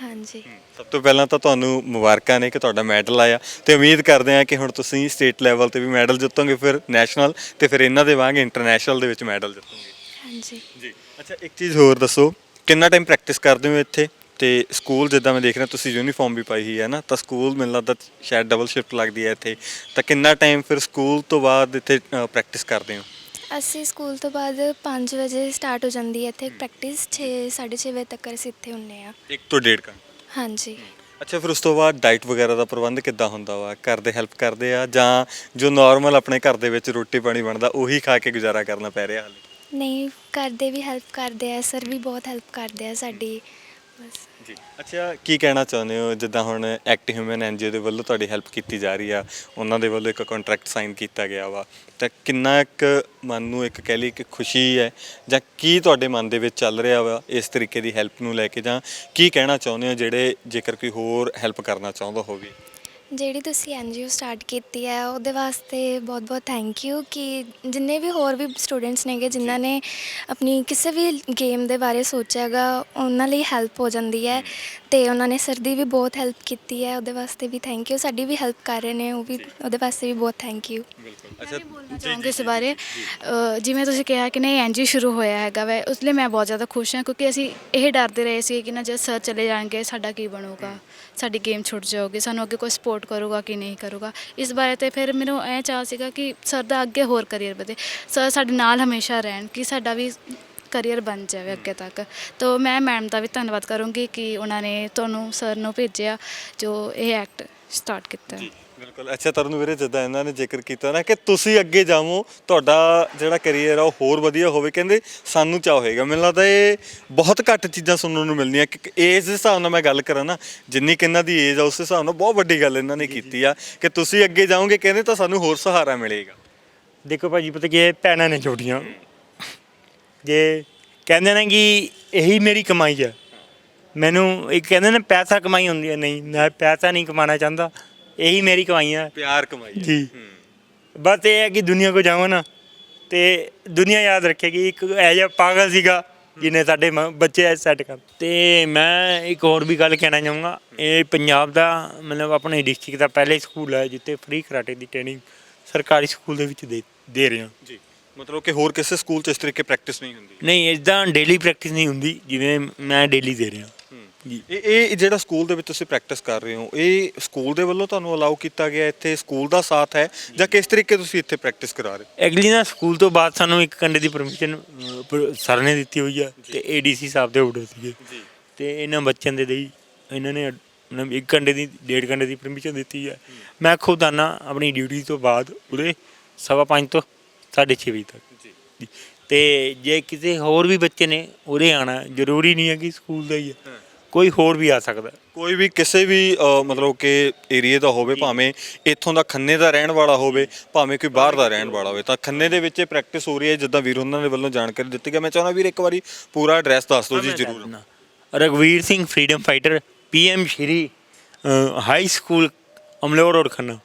ਹਾਂਜੀ। ਸਭ ਤੋਂ ਪਹਿਲਾਂ ਤਾਂ ਤੁਹਾਨੂੰ ਮੁਬਾਰਕਾਂ ਨੇ ਕਿ ਤੁਹਾਡਾ ਮੈਡਲ ਆਇਆ ਤੇ ਉਮੀਦ ਕਰਦੇ ਹਾਂ ਕਿ ਹੁਣ ਤੁਸੀਂ ਸਟੇਟ ਲੈਵਲ ਤੇ ਵੀ ਮੈਡਲ ਜਿੱਤੋਗੇ ਫਿਰ ਨੈਸ਼ਨਲ ਤੇ ਫਿਰ ਇਹਨਾਂ ਦੇ ਵਾਂਗ ਇੰਟਰਨੈਸ਼ਨਲ ਦੇ ਵਿੱਚ ਮੈਡਲ ਜਿੱਤੋਗੇ। ਹਾਂਜੀ। ਜੀ ਅੱਛਾ ਇੱਕ ਚੀਜ਼ ਹੋਰ ਦੱਸੋ ਕਿੰਨਾ ਟਾਈਮ ਪ੍ਰੈਕਟਿਸ ਕਰਦੇ ਹੋ ਇੱਥੇ? ਤੇ ਸਕੂਲ ਜਿੱਦਾਂ ਮੈਂ ਦੇਖ ਰਿਹਾ ਤੁਸੀਂ ਯੂਨੀਫਾਰਮ ਵੀ ਪਾਈ ਹੋਈ ਹੈ ਨਾ ਤਾਂ ਸਕੂਲ ਮੈਨੂੰ ਲੱਗਦਾ ਸ਼ਾਇਦ ਡਬਲ ਸ਼ਿਫਟ ਲੱਗਦੀ ਹੈ ਇੱਥੇ ਤਾਂ ਕਿੰਨਾ ਟਾਈਮ ਫਿਰ ਸਕੂਲ ਤੋਂ ਬਾਅਦ ਇੱਥੇ ਪ੍ਰੈਕਟਿਸ ਕਰਦੇ ਹੋ? ਅਸੀਂ ਸਕੂਲ ਤੋਂ ਬਾਅਦ 5 ਵਜੇ ਸਟਾਰਟ ਹੋ ਜਾਂਦੀ ਹੈ ਇੱਥੇ ਪ੍ਰੈਕਟਿਸ 6 6:30 ਵਜੇ ਤੱਕ ਅਸੀਂ ਇੱਥੇ ਹੁੰਨੇ ਆ ਇੱਕ ਤੋਂ ਡੇਢ ਘੰਟਾ। ਹਾਂਜੀ। ਅੱਛਾ ਫਿਰ ਉਸ ਤੋਂ ਬਾਅਦ ਡਾਈਟ ਵਗੈਰਾ ਦਾ ਪ੍ਰਬੰਧ ਕਿੱਦਾਂ ਹੁੰਦਾ ਵਾ? ਘਰ ਦੇ ਹੈਲਪ ਕਰਦੇ ਆ ਜਾਂ ਜੋ ਨਾਰਮਲ ਆਪਣੇ ਘਰ ਦੇ ਵਿੱਚ ਰੋਟੀ ਪਾਣੀ ਬਣਦਾ ਉਹੀ ਖਾ ਕੇ ਗੁਜ਼ਾਰਾ ਕਰਨਾ ਪੈ ਰਿਹਾ ਹਾਲੇ? ਨਹੀਂ ਕਰਦੇ ਵੀ ਹੈਲਪ ਕਰਦੇ ਆ ਸਰ ਵੀ ਬਹੁਤ ਹੈਲਪ ਕਰਦੇ ਆ ਸਾਡੀ। ਬਸ। ਜੀ। ਅੱਛਾ, ਕੀ ਕਹਿਣਾ ਚਾਹੁੰਦੇ ਹੋ? ਜਿੱਦਾਂ ਹੁਣ ਐਕਟ ਹਿਊਮਨ ਐਨਜੀਓ ਦੇ ਵੱਲੋਂ ਤੁਹਾਡੀ ਹੈਲਪ ਕੀਤੀ ਜਾ ਰਹੀ ਆ, ਉਹਨਾਂ ਦੇ ਵੱਲੋਂ ਇੱਕ ਕੰਟਰੈਕਟ ਸਾਈਨ ਕੀਤਾ ਗਿਆ ਵਾ। ਤਾਂ ਕਿੰਨਾ ਇੱਕ ਮਨ ਨੂੰ ਇੱਕ ਕਹਿ ਲਈ ਕਿ ਖੁਸ਼ੀ ਹੈ, ਜਾਂ ਕੀ ਤੁਹਾਡੇ ਮਨ ਦੇ ਵਿੱਚ ਚੱਲ ਰਿਹਾ ਵਾ ਇਸ ਤਰੀਕੇ ਦੀ ਹੈਲਪ ਨੂੰ ਲੈ ਕੇ? ਜਾਂ ਕੀ ਕਹਿਣਾ ਚਾਹੁੰਦੇ ਹੋ ਜਿਹੜੇ ਜੇਕਰ ਕੋਈ ਹੋਰ ਹੈਲਪ ਕਰਨਾ ਚਾਹੁੰਦਾ ਹੋਵੇ? ਜਿਹੜੀ ਤੁਸੀਂ ਐਨਜੀਓ ਸਟਾਰਟ ਕੀਤੀ ਹੈ ਉਹਦੇ ਵਾਸਤੇ ਬਹੁਤ-ਬਹੁਤ ਥੈਂਕ ਯੂ ਕਿ ਜਿੰਨੇ ਵੀ ਹੋਰ ਵੀ ਸਟੂਡੈਂਟਸ ਨੇਗੇ ਜਿਨ੍ਹਾਂ ਨੇ ਆਪਣੀ ਕਿਸੇ ਵੀ ਗੇਮ ਦੇ ਬਾਰੇ ਸੋਚਿਆਗਾ ਉਹਨਾਂ ਲਈ ਹੈਲਪ ਹੋ ਜਾਂਦੀ ਹੈ ਤੇ ਉਹਨਾਂ ਨੇ ਸਰ ਦੀ ਵੀ ਬਹੁਤ ਹੈਲਪ ਕੀਤੀ ਹੈ ਉਹਦੇ ਵਾਸਤੇ ਵੀ ਥੈਂਕ ਯੂ ਸਾਡੀ ਵੀ ਹੈਲਪ ਕਰ ਰਹੇ ਨੇ ਉਹ ਵੀ ਉਹਦੇ ਵਾਸਤੇ ਵੀ ਬਹੁਤ ਥੈਂਕ ਯੂ ਬਿਲਕੁਲ ਬੋਲਣਾ ਚਾਹੂੰਗੀ ਇਸ ਬਾਰੇ। ਅ, ਜਿਵੇਂ ਤੁਸੀਂ ਕਿਹਾ ਕਿ ਨਹੀਂ ਐਨਜੀ ਸ਼ੁਰੂ ਹੋਇਆ ਹੈਗਾ ਵੈ ਉਸ ਲਈ ਮੈਂ ਬਹੁਤ ਜ਼ਿਆਦਾ ਖੁਸ਼ ਹਾਂ ਕਿਉਂਕਿ ਅਸੀਂ ਇਹ ਡਰਦੇ ਰਹੇ ਸੀ ਕਿ ਨਾ ਜਦ ਸਰ ਚਲੇ ਜਾਣਗੇ ਸਾਡਾ ਕੀ ਬਣੂਗਾ। ਸਾਡੀ ਗੇਮ ਛੁੱਟ ਜਾਊਗੀ, ਸਾਨੂੰ ਅੱਗੇ ਕੋਈ ਸਪੋਰਟ ਕਰੂਗਾ ਕਿ ਨਹੀਂ ਕਰੂਗਾ। ਇਸ ਬਾਰੇ ਤੇ ਫਿਰ ਮੈਨੂੰ ਇਹ ਚਾਹ ਸੀਗਾ ਕਿ ਸਰ ਦਾ ਅੱਗੇ ਹੋਰ ਕਰੀਅਰ ਵਧੇ। ਸਰ ਸਾਡੇ ਨਾਲ ਹਮੇਸ਼ਾ ਰਹਿਣ ਕਿ ਸਾਡਾ ਵੀ ਕਰੀਅਰ ਬਣ ਜਾਵੇ ਅੱਗੇ ਤੱਕ। ਤਾਂ ਮੈਂ ਮੈਡਮ ਦਾ ਵੀ ਧੰਨਵਾਦ ਕਰੂੰਗੀ ਕਿ ਉਹਨਾਂ ਨੇ ਤੁਹਾਨੂੰ ਸਰ ਨੂੰ ਭੇਜਿਆ, ਜੋ ਇਹ ਐਕਟ ਸਟਾਰਟ ਕੀਤਾ। ਬਿਲਕੁਲ। ਅੱਛਾ ਤਰਨ ਵੀਰੇ ਜਿੱਦਾਂ ਇਹਨਾਂ ਨੇ ਜ਼ਿਕਰ ਕੀਤਾ ਨਾ ਕਿ ਤੁਸੀਂ ਅੱਗੇ ਜਾਵੋ ਤੁਹਾਡਾ ਜਿਹੜਾ ਕੈਰੀਅਰ ਆ ਉਹ ਹੋਰ ਵਧੀਆ ਹੋਵੇ ਕਹਿੰਦੇ ਸਾਨੂੰ ਚਾਹ ਹੋਏਗਾ ਮੈਨੂੰ ਲੱਗਦਾ ਇਹ ਬਹੁਤ ਘੱਟ ਚੀਜ਼ਾਂ ਸੁਣਨ ਨੂੰ ਮਿਲਦੀਆਂ। ਕਿ ਏਜ ਦੇ ਹਿਸਾਬ ਨਾਲ ਮੈਂ ਗੱਲ ਕਰਾਂ ਨਾ ਜਿੰਨੀ ਕਿੰਨਾ ਦੀ ਏਜ ਆ ਉਸ ਹਿਸਾਬ ਨਾਲ ਬਹੁਤ ਵੱਡੀ ਗੱਲ ਇਹਨਾਂ ਨੇ ਕੀਤੀ ਆ। ਕਿ ਤੁਸੀਂ ਅੱਗੇ ਜਾਓਗੇ ਕਹਿੰਦੇ ਤਾਂ ਸਾਨੂੰ ਹੋਰ ਸਹਾਰਾ ਮਿਲੇਗਾ। ਦੇਖੋ ਭਾਜੀ ਪਤਾ ਕੀ ਹੈ ਭੈਣਾਂ ਨੇ ਛੋਟੀਆਂ। ਜੇ ਕਹਿੰਦੇ ਨੇ ਕਿ ਇਹੀ ਮੇਰੀ ਕਮਾਈ ਹੈ ਮੈਨੂੰ ਇੱਕ ਕਹਿੰਦੇ ਨੇ ਪੈਸਾ ਕਮਾਈ ਹੁੰਦੀ ਹੈ ਨਹੀਂ ਮੈਂ ਪੈਸਾ ਨਹੀਂ ਕਮਾਉਣਾ ਚਾਹੁੰਦਾ। ਇਹੀ ਮੇਰੀ ਕਮਾਈ ਹੈ ਪਿਆਰ ਕਮਾਈ ਜੀ। ਬਸ ਇਹ ਹੈ ਕਿ ਦੁਨੀਆ ਕੋ ਜਾਵਾਂ ਨਾ ਤੇ ਦੁਨੀਆ ਯਾਦ ਰੱਖੇਗੀ ਇੱਕ ਇਹ ਜਿਹਾ ਪਾਗਲ ਸੀਗਾ ਜਿਹਨੇ ਸਾਡੇ ਮ- ਬੱਚੇ ਸੈੱਟ ਕਰ ਤੇ ਮੈਂ ਇੱਕ ਹੋਰ ਵੀ ਗੱਲ ਕਹਿਣਾ ਚਾਹੂੰਗਾ ਇਹ ਪੰਜਾਬ ਦਾ ਮਤਲਬ ਆਪਣੇ ਡਿਸਟ੍ਰਿਕਟ ਦਾ ਪਹਿਲੇ ਸਕੂਲ ਹੈ ਜਿੱਥੇ ਫ੍ਰੀ ਕਰਾਟੇ ਦੀ ਟ੍ਰੇਨਿੰਗ ਸਰਕਾਰੀ ਸਕੂਲ ਦੇ ਵਿੱਚ ਦੇ ਦੇ ਰਹੇ ਹਾਂ। ਜੀ। ਮਤਲਬ ਕਿ ਹੋਰ ਕਿਸੇ ਸਕੂਲ 'ਚ ਇਸ ਤਰੀਕੇ ਪ੍ਰੈਕਟਿਸ ਨਹੀਂ ਹੁੰਦੀ। ਨਹੀਂ ਇਦਾਂ ਡੇਲੀ ਪ੍ਰੈਕਟਿਸ ਨਹੀਂ ਹੁੰਦੀ ਜਿਵੇਂ ਮੈਂ ਡੇਲੀ ਦੇ ਰਿਹਾ। ਇਹ ਇਹ ਜਿਹੜਾ ਸਕੂਲ ਦੇ ਵਿੱਚ ਤੁਸੀਂ ਪ੍ਰੈਕਟਿਸ ਕਰ ਰਹੇ ਹੋ ਇਹ ਸਕੂਲ ਦੇ ਵੱਲੋਂ ਤੁਹਾਨੂੰ ਅਲਾਉ ਕੀਤਾ ਗਿਆ? ਇੱਥੇ ਸਕੂਲ ਦਾ ਸਾਥ ਹੈ ਜਾਂ ਕਿਸ ਤਰੀਕੇ ਤੁਸੀਂ ਇੱਥੇ ਪ੍ਰੈਕਟਿਸ ਕਰਾ ਰਹੇ ਹੋ? ਐਗਲੀ ਨਾ ਸਕੂਲ ਤੋਂ ਬਾਅਦ ਸਾਨੂੰ ਇੱਕ ਘੰਟੇ ਦੀ ਪਰਮਿਸ਼ਨ ਸਰ ਨੇ ਦਿੱਤੀ ਹੋਈ ਆ ਤੇ ਏਡੀਸੀ ਸਾਹਿਬ ਦੇ ਆਰਡਰ ਸੀਗੇ। ਜੀ। ਤੇ ਇਹਨਾਂ ਬੱਚਿਆਂ ਦੇ ਲਈ ਇਹਨਾਂ ਨੇ ਮਤਲਬ ਇੱਕ ਘੰਟੇ ਦੀ ਡੇਢ ਘੰਟੇ ਦੀ ਪਰਮਿਸ਼ਨ ਦਿੱਤੀ ਹੈ ਮੈਂ ਖੁਦ ਆਨਾ ਆਪਣੀ ਡਿਊਟੀ ਤੋਂ ਬਾਅਦ ਉਹਦੇ ਸਵਾ ਪੰਜ ਤੋਂ ਸਾਢੇ ਛੇ ਵਜੇ ਤੱਕ। ਤੇ ਜੇ ਕਿਸੇ ਹੋਰ ਵੀ ਬੱਚੇ ਨੇ ਉਹਦੇ ਆਣਾ ਜ਼ਰੂਰੀ ਨਹੀਂ ਹੈ ਕਿ ਸਕੂਲ ਦਾ ਹੀ ਹੈ ਹਾਂ। ਕੋਈ ਹੋਰ ਵੀ ਆ ਸਕਦਾ ਕੋਈ ਵੀ ਕਿਸੇ ਵੀ ਅ, ਮਤਲਬ ਕਿ ਏਰੀਏ ਦਾ ਹੋਵੇ ਭਾਵੇਂ ਇੱਥੋਂ ਦਾ ਖੰਨੇ ਦਾ ਰਹਿਣ ਵਾਲਾ ਹੋਵੇ ਭਾਵੇਂ ਕੋਈ ਬਾਹਰ ਦਾ ਰਹਿਣ ਵਾਲਾ ਹੋਵੇ ਤਾਂ ਖੰਨੇ ਦੇ ਵਿੱਚ ਪ੍ਰੈਕਟਿਸ ਹੋ ਰਹੀ ਹੈ ਜਿੱਦਾਂ ਵੀਰ ਉਹਨਾਂ ਦੇ ਵੱਲੋਂ ਜਾਣਕਾਰੀ ਦਿੱਤੀ ਗਈ ਮੈਂ ਚਾਹੁੰਦਾ ਵੀਰ ਇੱਕ ਵਾਰੀ ਪੂਰਾ ਐਡਰੈਸ ਦੱਸ ਦਿਓ ਜੀ ਜਰੂਰ। ਰਗਵੀਰ Singh freedom fighter PM Shri uh, high school Amloh road Khanna.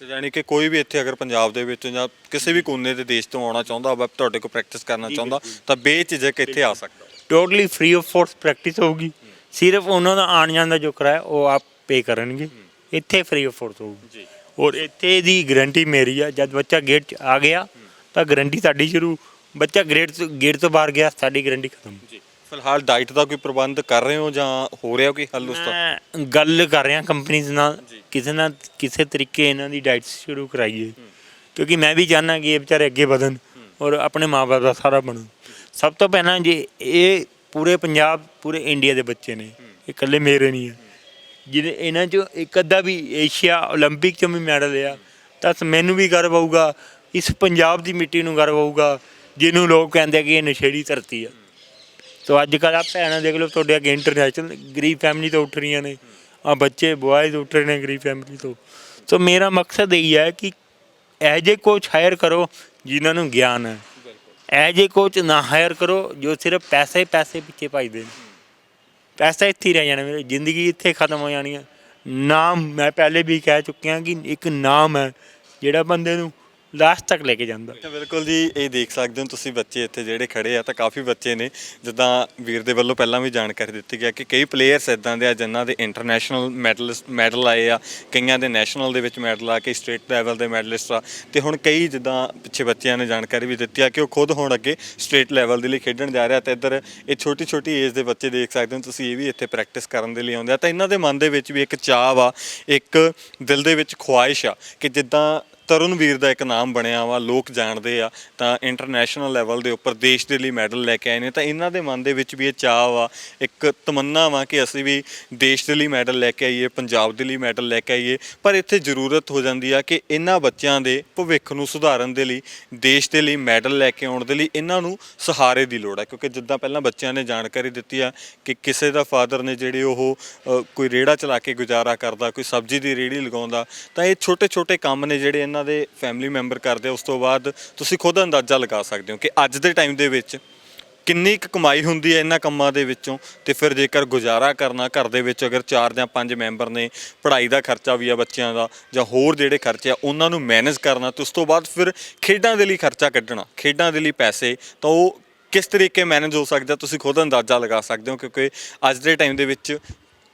ਤੇ ਯਾਨੀ ਕਿ ਕੋਈ ਵੀ ਇੱਥੇ ਅਗਰ ਪੰਜਾਬ ਦੇ ਵਿੱਚ ਜਾਂ ਕਿਸੇ ਵੀ ਕੋਨੇ ਦੇ ਦੇਸ਼ ਤੋਂ ਆਉਣਾ ਚਾਹੁੰਦਾ ਹੋਵੇ ਤੁਹਾਡੇ ਕੋਲ ਪ੍ਰੈਕਟਿਸ ਕਰਨਾ ਚਾਹੁੰਦਾ ਤਾਂ ਬੇਝਿਜਕ ਇੱਥੇ ਆ ਸਕਦਾ। Totally free of force practice ਹੋਊਗੀ। ਸਿਰਫ ਉਹਨਾਂ ਦਾ ਆਣ ਜਾਣ ਦਾ ਜੋ ਕਿਰਾਇਆ ਉਹ ਆਪ ਪੇ ਕਰਨਗੇ। ਇੱਥੇ ਫ੍ਰੀ ਆਫ ਫੋਰਸ ਹੋਊਗੀ। ਜੀ। ਔਰ ਇੱਥੇ ਦੀ ਗਾਰੰਟੀ ਮੇਰੀ ਆ ਜਦ ਬੱਚਾ ਗੇਟ 'ਚ ਆ ਗਿਆ ਤਾਂ ਗਾਰੰਟੀ ਸਾਡੀ ਸ਼ੁਰੂ। ਬੱਚਾ ਗੇਟ ਤੋਂ ਗੇਟ ਤੋਂ ਬਾਹਰ ਗਿਆ ਸਾਡੀ ਗਾਰੰਟੀ ਖਤਮ। ਜੀ। ਫਿਲਹਾਲ ਡਾਈਟ ਦਾ ਕੋਈ ਪ੍ਰਬੰਧ ਕਰ ਰਹੇ ਹੋ ਜਾਂ ਹੋ ਰਿਹਾ ਕੋਈ ਹੱਲ ਉਸ ਦਾ ਮੈਂ ਗੱਲ ਕਰ ਰਿਹਾ ਕੰਪਨੀਆਂ ਨਾਲ। ਕਿਸੇ ਨਾਲ ਕਿਸੇ ਤਰੀਕੇ ਇਹਨਾਂ ਦੀ ਡਾਈਟ ਸ਼ੁਰੂ ਕਰਾਈਏ। ਕਿਉਂਕਿ ਮੈਂ ਵੀ ਚਾਹੁੰਦਾ ਕਿ ਇਹ ਵਿਚਾਰੇ ਅੱਗੇ ਵਧਣ ਔਰ ਆਪਣੇ ਮਾਪੇ ਦਾ ਸਾਰਾ ਬਣਨ। ਸਭ ਤੋਂ ਪਹਿਲਾਂ ਜੇ ਇਹ ਪੂਰੇ ਪੰਜਾਬ ਪੂਰੇ ਇੰਡੀਆ ਦੇ ਬੱਚੇ ਨੇ ਇਹ ਇਕੱਲੇ ਮੇਰੇ ਨਹੀਂ ਹੈ ਜਿਹਦੇ ਇਹਨਾਂ ਚੋਂ ਇੱਕ ਅੱਧਾ ਵੀ ਏਸ਼ੀਆ 올림픽 ਚ ਵੀ ਮੈਡਲ ਆ ਤਾਂ ਮੈਨੂੰ ਵੀ ਗਰਵ ਹੋਊਗਾ ਇਸ ਪੰਜਾਬ ਦੀ ਮਿੱਟੀ ਨੂੰ ਗਰਵ ਹੋਊਗਾ ਜਿਹਨੂੰ ਲੋਕ ਕਹਿੰਦੇ ਆ ਕਿ ਇਹ ਨਸ਼ੇੜੀ ਧਰਤੀ ਆ ਤੋ ਅੱਜ ਕੱਲ੍ਹ ਆ ਭੈਣਾਂ ਦੇਖ ਲਓ ਤੁਹਾਡੇ ਅੱਗੇ ਇੰਟਰਨੈਸ਼ਨਲ ਗਰੀਬ ਫੈਮਿਲੀ ਤੋਂ ਉੱਠ ਰਹੀਆਂ ਨੇ ਆ ਬੱਚੇ ਬੁਆਇਜ਼ ਉੱਠ ਰਹੇ ਨੇ ਗਰੀਬ ਫੈਮਿਲੀ ਤੋਂ ਸੋ ਮੇਰਾ ਮਕਸਦ ਇਹ ਹੈ ਕਿ ਇਹ ਜੇ ਕੋਚ ਹਾਇਰ ਕਰੋ ਜਿਨ੍ਹਾਂ ਨੂੰ ਗਿਆਨ ਹੈ ਇਹ ਜੇ ਕੋਚ ਨਾ ਹਾਇਰ ਕਰੋ, ਜੋ ਸਿਰਫ ਪੈਸੇ ਪੈਸੇ ਪਿੱਛੇ ਭਜਦੇ ਨੇ। ਪੈਸਾ ਇੱਥੇ ਰਹਿ ਜਾਣਾ ਮੇਰੀ, ਜ਼ਿੰਦਗੀ ਇੱਥੇ ਖਤਮ ਹੋ ਜਾਣੀ ਹੈ ਨਾਮ ਮੈਂ ਪਹਿਲੇ ਵੀ ਕਹਿ ਚੁੱਕਿਆ ਕਿ ਇੱਕ ਨਾਮ ਹੈ ਜਿਹੜਾ ਬੰਦੇ ਨੂੰ ਲਾਸਟ ਤੱਕ ਲੈ ਕੇ ਜਾਂਦਾ। ਤਾਂ ਬਿਲਕੁਲ ਜੀ, ਇਹ ਦੇਖ ਸਕਦੇ ਹੋ ਤੁਸੀਂ ਬੱਚੇ ਇੱਥੇ ਜਿਹੜੇ ਖੜੇ ਆ, ਤਾਂ ਕਾਫੀ ਬੱਚੇ ਨੇ। ਜਿੱਦਾਂ ਵੀਰ ਦੇ ਵੱਲੋਂ ਪਹਿਲਾਂ ਵੀ ਜਾਣਕਾਰੀ ਦਿੱਤੀ ਗਿਆ ਕਿ ਕਈ ਪਲੇਅਰਸ ਇਦਾਂ ਦੇ ਆ ਜਿਨ੍ਹਾਂ ਦੇ ਇੰਟਰਨੈਸ਼ਨਲ ਮੈਡਲਿਸਟ ਮੈਡਲ ਆਏ ਆ, ਕਈਆਂ ਦੇ ਨੈਸ਼ਨਲ ਦੇ ਵਿੱਚ ਮੈਡਲ ਆ, ਕਈ ਸਟੇਟ ਲੈਵਲ ਦੇ ਮੈਡਲਿਸਟ ਆ। ਤੇ ਹੁਣ ਕਈ ਜਿੱਦਾਂ ਪਿੱਛੇ ਬੱਚਿਆਂ ਨੇ ਜਾਣਕਾਰੀ ਵੀ ਦਿੱਤੀ ਆ ਕਿ ਉਹ ਖੁਦ ਹੁਣ ਅੱਗੇ ਸਟੇਟ ਲੈਵਲ ਦੇ ਲਈ ਖੇਡਣ ਜਾ ਰਿਹਾ ਤੇ ਇੱਧਰ ਇਹ ਛੋਟੀ ਛੋਟੀ ਏਜ ਦੇ ਬੱਚੇ ਦੇਖ ਸਕਦੇ ਹੋ, ਤੁਸੀਂ ਇਹ ਵੀ ਇੱਥੇ ਪ੍ਰੈਕਟਿਸ ਕਰਨ ਦੇ ਲਈ ਆਉਂਦੇ ਆ। ਤਾਂ ਇਹਨਾਂ ਦੇ ਮਨ ਦੇ ਵਿੱਚ ਵੀ ਇੱਕ ਚਾਹ ਵਾ, ਇੱਕ ਦਿਲ ਦੇ ਵਿੱਚ ਖੁਆਇਸ਼ ਆ ਕਿ ਜਿੱਦਾਂ ਤਰੁਣ ਵੀਰ ਦਾ ਇੱਕ ਨਾਮ ਬਣਿਆ ਵਾ, ਲੋਕ ਜਾਣਦੇ ਆ, ਤਾਂ ਇੰਟਰਨੈਸ਼ਨਲ ਲੈਵਲ ਦੇ ਉੱਪਰ ਦੇਸ਼ ਦੇ ਲਈ ਮੈਡਲ ਲੈ ਕੇ ਆਏ ਨੇ, ਤਾਂ ਇਹਨਾਂ ਦੇ ਮਨ ਦੇ ਵਿੱਚ ਵੀ ਇਹ ਚਾਹ ਵਾ, ਇੱਕ ਤਮੰਨਾ ਵਾ ਕਿ ਅਸੀਂ ਵੀ ਦੇਸ਼ ਦੇ ਲਈ ਮੈਡਲ ਲੈ ਕੇ ਆਈਏ, ਪੰਜਾਬ ਦੇ ਲਈ ਮੈਡਲ ਲੈ ਕੇ ਆਈਏ, ਪਰ ਇੱਥੇ ਜ਼ਰੂਰਤ ਹੋ ਜਾਂਦੀ ਆ ਕਿ ਇਹਨਾਂ ਬੱਚਿਆਂ ਦੇ ਭਵਿੱਖ ਨੂੰ ਸੁਧਾਰਨ ਦੇ ਲਈ, ਦੇਸ਼ ਦੇ ਲਈ ਮੈਡਲ ਲੈ ਕੇ ਆਉਣ ਦੇ ਲਈ ਇਹਨਾਂ ਨੂੰ ਸਹਾਰੇ ਦੀ ਲੋੜ ਹੈ ਕਿਉਂਕਿ ਜਿੱਦਾਂ ਪਹਿਲਾਂ ਬੱਚਿਆਂ ਨੇ ਜਾਣਕਾਰੀ ਦਿੱਤੀ ਆ ਕਿ ਕਿਸੇ ਦਾ ਫਾਦਰ ਨੇ ਜਿਹੜੇ ਉਹ ਕੋਈ ਰੇੜਾ ਚਲਾ ਕੇ ਗੁਜ਼ਾਰਾ ਕਰਦਾ, ਕੋਈ ਸਬਜ਼ੀ ਦੀ ਰੇੜੀ ਲਗਾਉਂਦਾ, ਤਾਂ ਇਹ ਛੋਟੇ ਛੋਟੇ ਕੰਮ ਨੇ ਜਿਹੜੇ ਉਹਨਾਂ ਦੇ ਫੈਮਿਲੀ ਮੈਂਬਰ ਕਰਦੇ ਆ, ਉਸ ਤੋਂ ਬਾਅਦ ਤੁਸੀਂ ਖੁਦ ਅੰਦਾਜ਼ਾ ਲਗਾ ਸਕਦੇ ਹੋ ਕਿ ਅੱਜ ਦੇ ਟਾਈਮ ਦੇ ਵਿੱਚ ਕਿੰਨੀ ਕੁ ਕਮਾਈ ਹੁੰਦੀ ਹੈ ਇਹਨਾਂ ਕੰਮਾਂ ਦੇ ਵਿੱਚੋਂ ਤੇ ਫਿਰ ਜੇਕਰ ਗੁਜ਼ਾਰਾ ਕਰਨਾ ਘਰ ਦੇ ਵਿੱਚ ਅਗਰ 4 ਜਾਂ 5 ਮੈਂਬਰ ਨੇ, ਪੜ੍ਹਾਈ ਦਾ ਖਰਚਾ ਵੀ ਆ ਬੱਚਿਆਂ ਦਾ ਜਾਂ ਹੋਰ ਜਿਹੜੇ ਖਰਚੇ ਆ, ਉਹਨਾਂ ਨੂੰ ਮੈਨੇਜ ਕਰਨਾ ਤੇ ਉਸ ਤੋਂ ਬਾਅਦ ਫਿਰ ਖੇਡਾਂ ਦੇ ਲਈ ਖਰਚਾ ਕੱਢਣਾ, ਖੇਡਾਂ ਦੇ ਲਈ ਪੈਸੇ, ਤਾਂ ਉਹ ਕਿਸ ਤਰੀਕੇ ਮੈਨੇਜ ਹੋ ਸਕਦਾ ਤੁਸੀਂ ਖੁਦ ਅੰਦਾਜ਼ਾ ਲਗਾ ਸਕਦੇ ਹੋ ਕਿਉਂਕਿ ਅੱਜ ਦੇ ਟਾਈਮ ਦੇ ਵਿੱਚ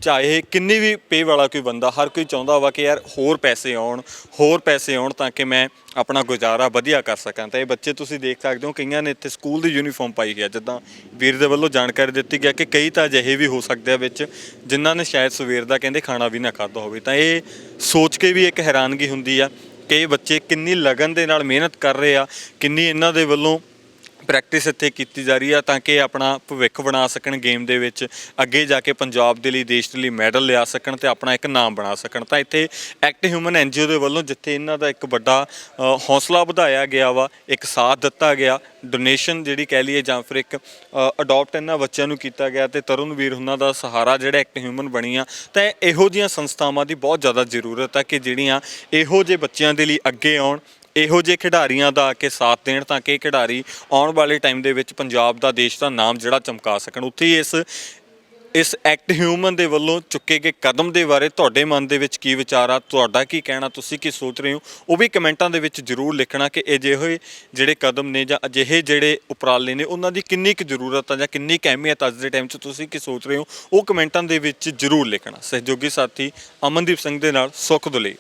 ਚਾਹੇ ਕਿੰਨੀ ਵੀ ਪੇ ਵਾਲਾ ਕੋਈ ਬੰਦਾ, ਹਰ ਕੋਈ ਚਾਹੁੰਦਾ ਵਾ ਕਿ ਯਾਰ ਹੋਰ ਪੈਸੇ ਆਉਣ, ਹੋਰ ਪੈਸੇ ਆਉਣ ਤਾਂ ਕਿ ਮੈਂ ਆਪਣਾ ਗੁਜ਼ਾਰਾ ਵਧੀਆ ਕਰ ਸਕਾਂ। ਤਾਂ ਇਹ ਬੱਚੇ ਤੁਸੀਂ ਦੇਖ ਸਕਦੇ ਹੋ, ਕਈਆਂ ਨੇ ਇੱਥੇ ਸਕੂਲ ਦੀ ਯੂਨੀਫਾਰਮ ਪਾਈ ਹੈ ਜਿੱਦਾਂ ਵੀਰ ਦੇ ਵੱਲੋਂ ਜਾਣਕਾਰੀ ਦਿੱਤੀ ਗਿਆ ਕਿ ਕਈ ਤਾਂ ਅਜਿਹੇ ਵੀ ਹੋ ਸਕਦੇ ਆ ਵਿੱਚ, ਜਿਨ੍ਹਾਂ ਨੇ ਸ਼ਾਇਦ ਸਵੇਰ ਦਾ ਕਹਿੰਦੇ ਖਾਣਾ ਵੀ ਨਾ ਖਾਧਾ ਹੋਵੇ। ਤਾਂ ਇਹ ਸੋਚ ਕੇ ਵੀ ਇੱਕ ਹੈਰਾਨਗੀ ਹੁੰਦੀ ਆ ਕਿ ਇਹ ਬੱਚੇ ਕਿੰਨੀ ਲਗਨ ਦੇ ਨਾਲ ਮਿਹਨਤ ਕਰ ਰਹੇ ਆ, ਕਿੰਨੀ ਇਹਨਾਂ ਦੇ ਵੱਲੋਂ ਪ੍ਰੈਕਟਿਸ ਇੱਥੇ ਕੀਤੀ ਜਾ ਰਹੀ ਆ ਤਾਂ ਕਿ ਆਪਣਾ ਭਵਿੱਖ ਬਣਾ ਸਕਣ ਗੇਮ ਦੇ ਵਿੱਚ ਅੱਗੇ ਜਾ ਕੇ ਪੰਜਾਬ ਦੇ ਲਈ ਦੇਸ਼ ਦੇ ਲਈ ਮੈਡਲ ਲਿਆ ਸਕਣ ਤੇ ਆਪਣਾ ਇੱਕ ਨਾਮ ਬਣਾ ਸਕਣ। ਤਾਂ ਇੱਥੇ ਐਕਟ ਹਿਊਮਨ ਐਨਜੀਓ ਦੇ ਵੱਲੋਂ ਜਿੱਥੇ ਇਹਨਾਂ ਦਾ ਇੱਕ ਵੱਡਾ ਅ, ਹੌਸਲਾ ਵਧਾਇਆ ਗਿਆ ਵਾ ਇੱਕ ਸਾਥ ਦਿੱਤਾ ਗਿਆ ਡੋਨੇਸ਼ਨ ਜਿਹੜੀ ਕਹਿ ਲਈਏ ਜਾਂ ਫਿਰ ਇੱਕ ਅਡਾਪਟ ਇਹਨਾਂ ਬੱਚਿਆਂ ਨੂੰ ਕੀਤਾ ਗਿਆ ਤੇ ਤਰੁਣ ਵੀਰ ਉਹਨਾਂ ਦਾ ਸਹਾਰਾ ਜਿਹੜਾ ਐਕਟ ਹਿਊਮਨ ਬਣੀ ਆ ਤਾਂ ਇਹੋ ਜਿਹੀਆਂ ਸੰਸਥਾਵਾਂ ਦੀ ਬਹੁਤ ਜ਼ਿਆਦਾ ਜ਼ਰੂਰਤ ਆ ਕਿ ਜਿਹੜੀਆਂ ਇਹੋ ਜਿਹੇ ਬੱਚਿਆਂ ਦੇ ਲਈ ਅੱਗੇ ਆਉਣ ਇਹੋ ਜਿਹੇ ਖਿਡਾਰੀਆਂ ਦਾ ਆ ਕੇ ਸਾਥ ਦੇਣ ਤਾਂ ਕਿ ਇਹ ਖਿਡਾਰੀ ਆਉਣ ਵਾਲੇ ਟਾਈਮ ਦੇ ਵਿੱਚ ਪੰਜਾਬ ਦਾ ਦੇਸ਼ ਦਾ ਨਾਮ ਜਿਹੜਾ ਚਮਕਾ ਸਕਣ। ਉੱਥੇ ਹੀ ਇਸ ਇਸ ਐਕਟ ਹਿਊਮਨ ਦੇ ਵੱਲੋਂ ਚੁੱਕੇ ਗਏ ਕਦਮ ਦੇ ਬਾਰੇ ਤੁਹਾਡੇ ਮਨ ਦੇ ਵਿੱਚ ਕੀ ਵਿਚਾਰ ਆ? ਤੁਹਾਡਾ ਕੀ ਕਹਿਣਾ, ਤੁਸੀਂ ਕੀ ਸੋਚ ਰਹੇ ਹੋ? ਉਹ ਵੀ ਕਮੈਂਟਾਂ ਦੇ ਵਿੱਚ ਜ਼ਰੂਰ ਲਿਖਣਾ ਕਿ ਅਜਿਹੇ ਜਿਹੜੇ ਕਦਮ ਨੇ ਜਾਂ ਅਜਿਹੇ ਜਿਹੜੇ ਉਪਰਾਲੇ ਨੇ, ਉਹਨਾਂ ਦੀ ਕਿੰਨੀ ਕੁ ਜ਼ਰੂਰਤ ਆ ਜਾਂ ਕਿੰਨੀ ਕੁ ਅਹਿਮੀਅਤ ਅੱਜ ਦੇ ਟਾਈਮ 'ਚ ਤੁਸੀਂ ਕੀ ਸੋਚ ਰਹੇ ਹੋ? ਉਹ ਕਮੈਂਟਾਂ ਦੇ ਵਿੱਚ ਜ਼ਰੂਰ ਲਿਖਣਾ। ਸਹਿਯੋਗੀ ਸਾਥੀ ਅਮਨਦੀਪ ਸਿੰਘ ਦੇ ਨਾਲ ਸੁਖ ਦੁਲੇ।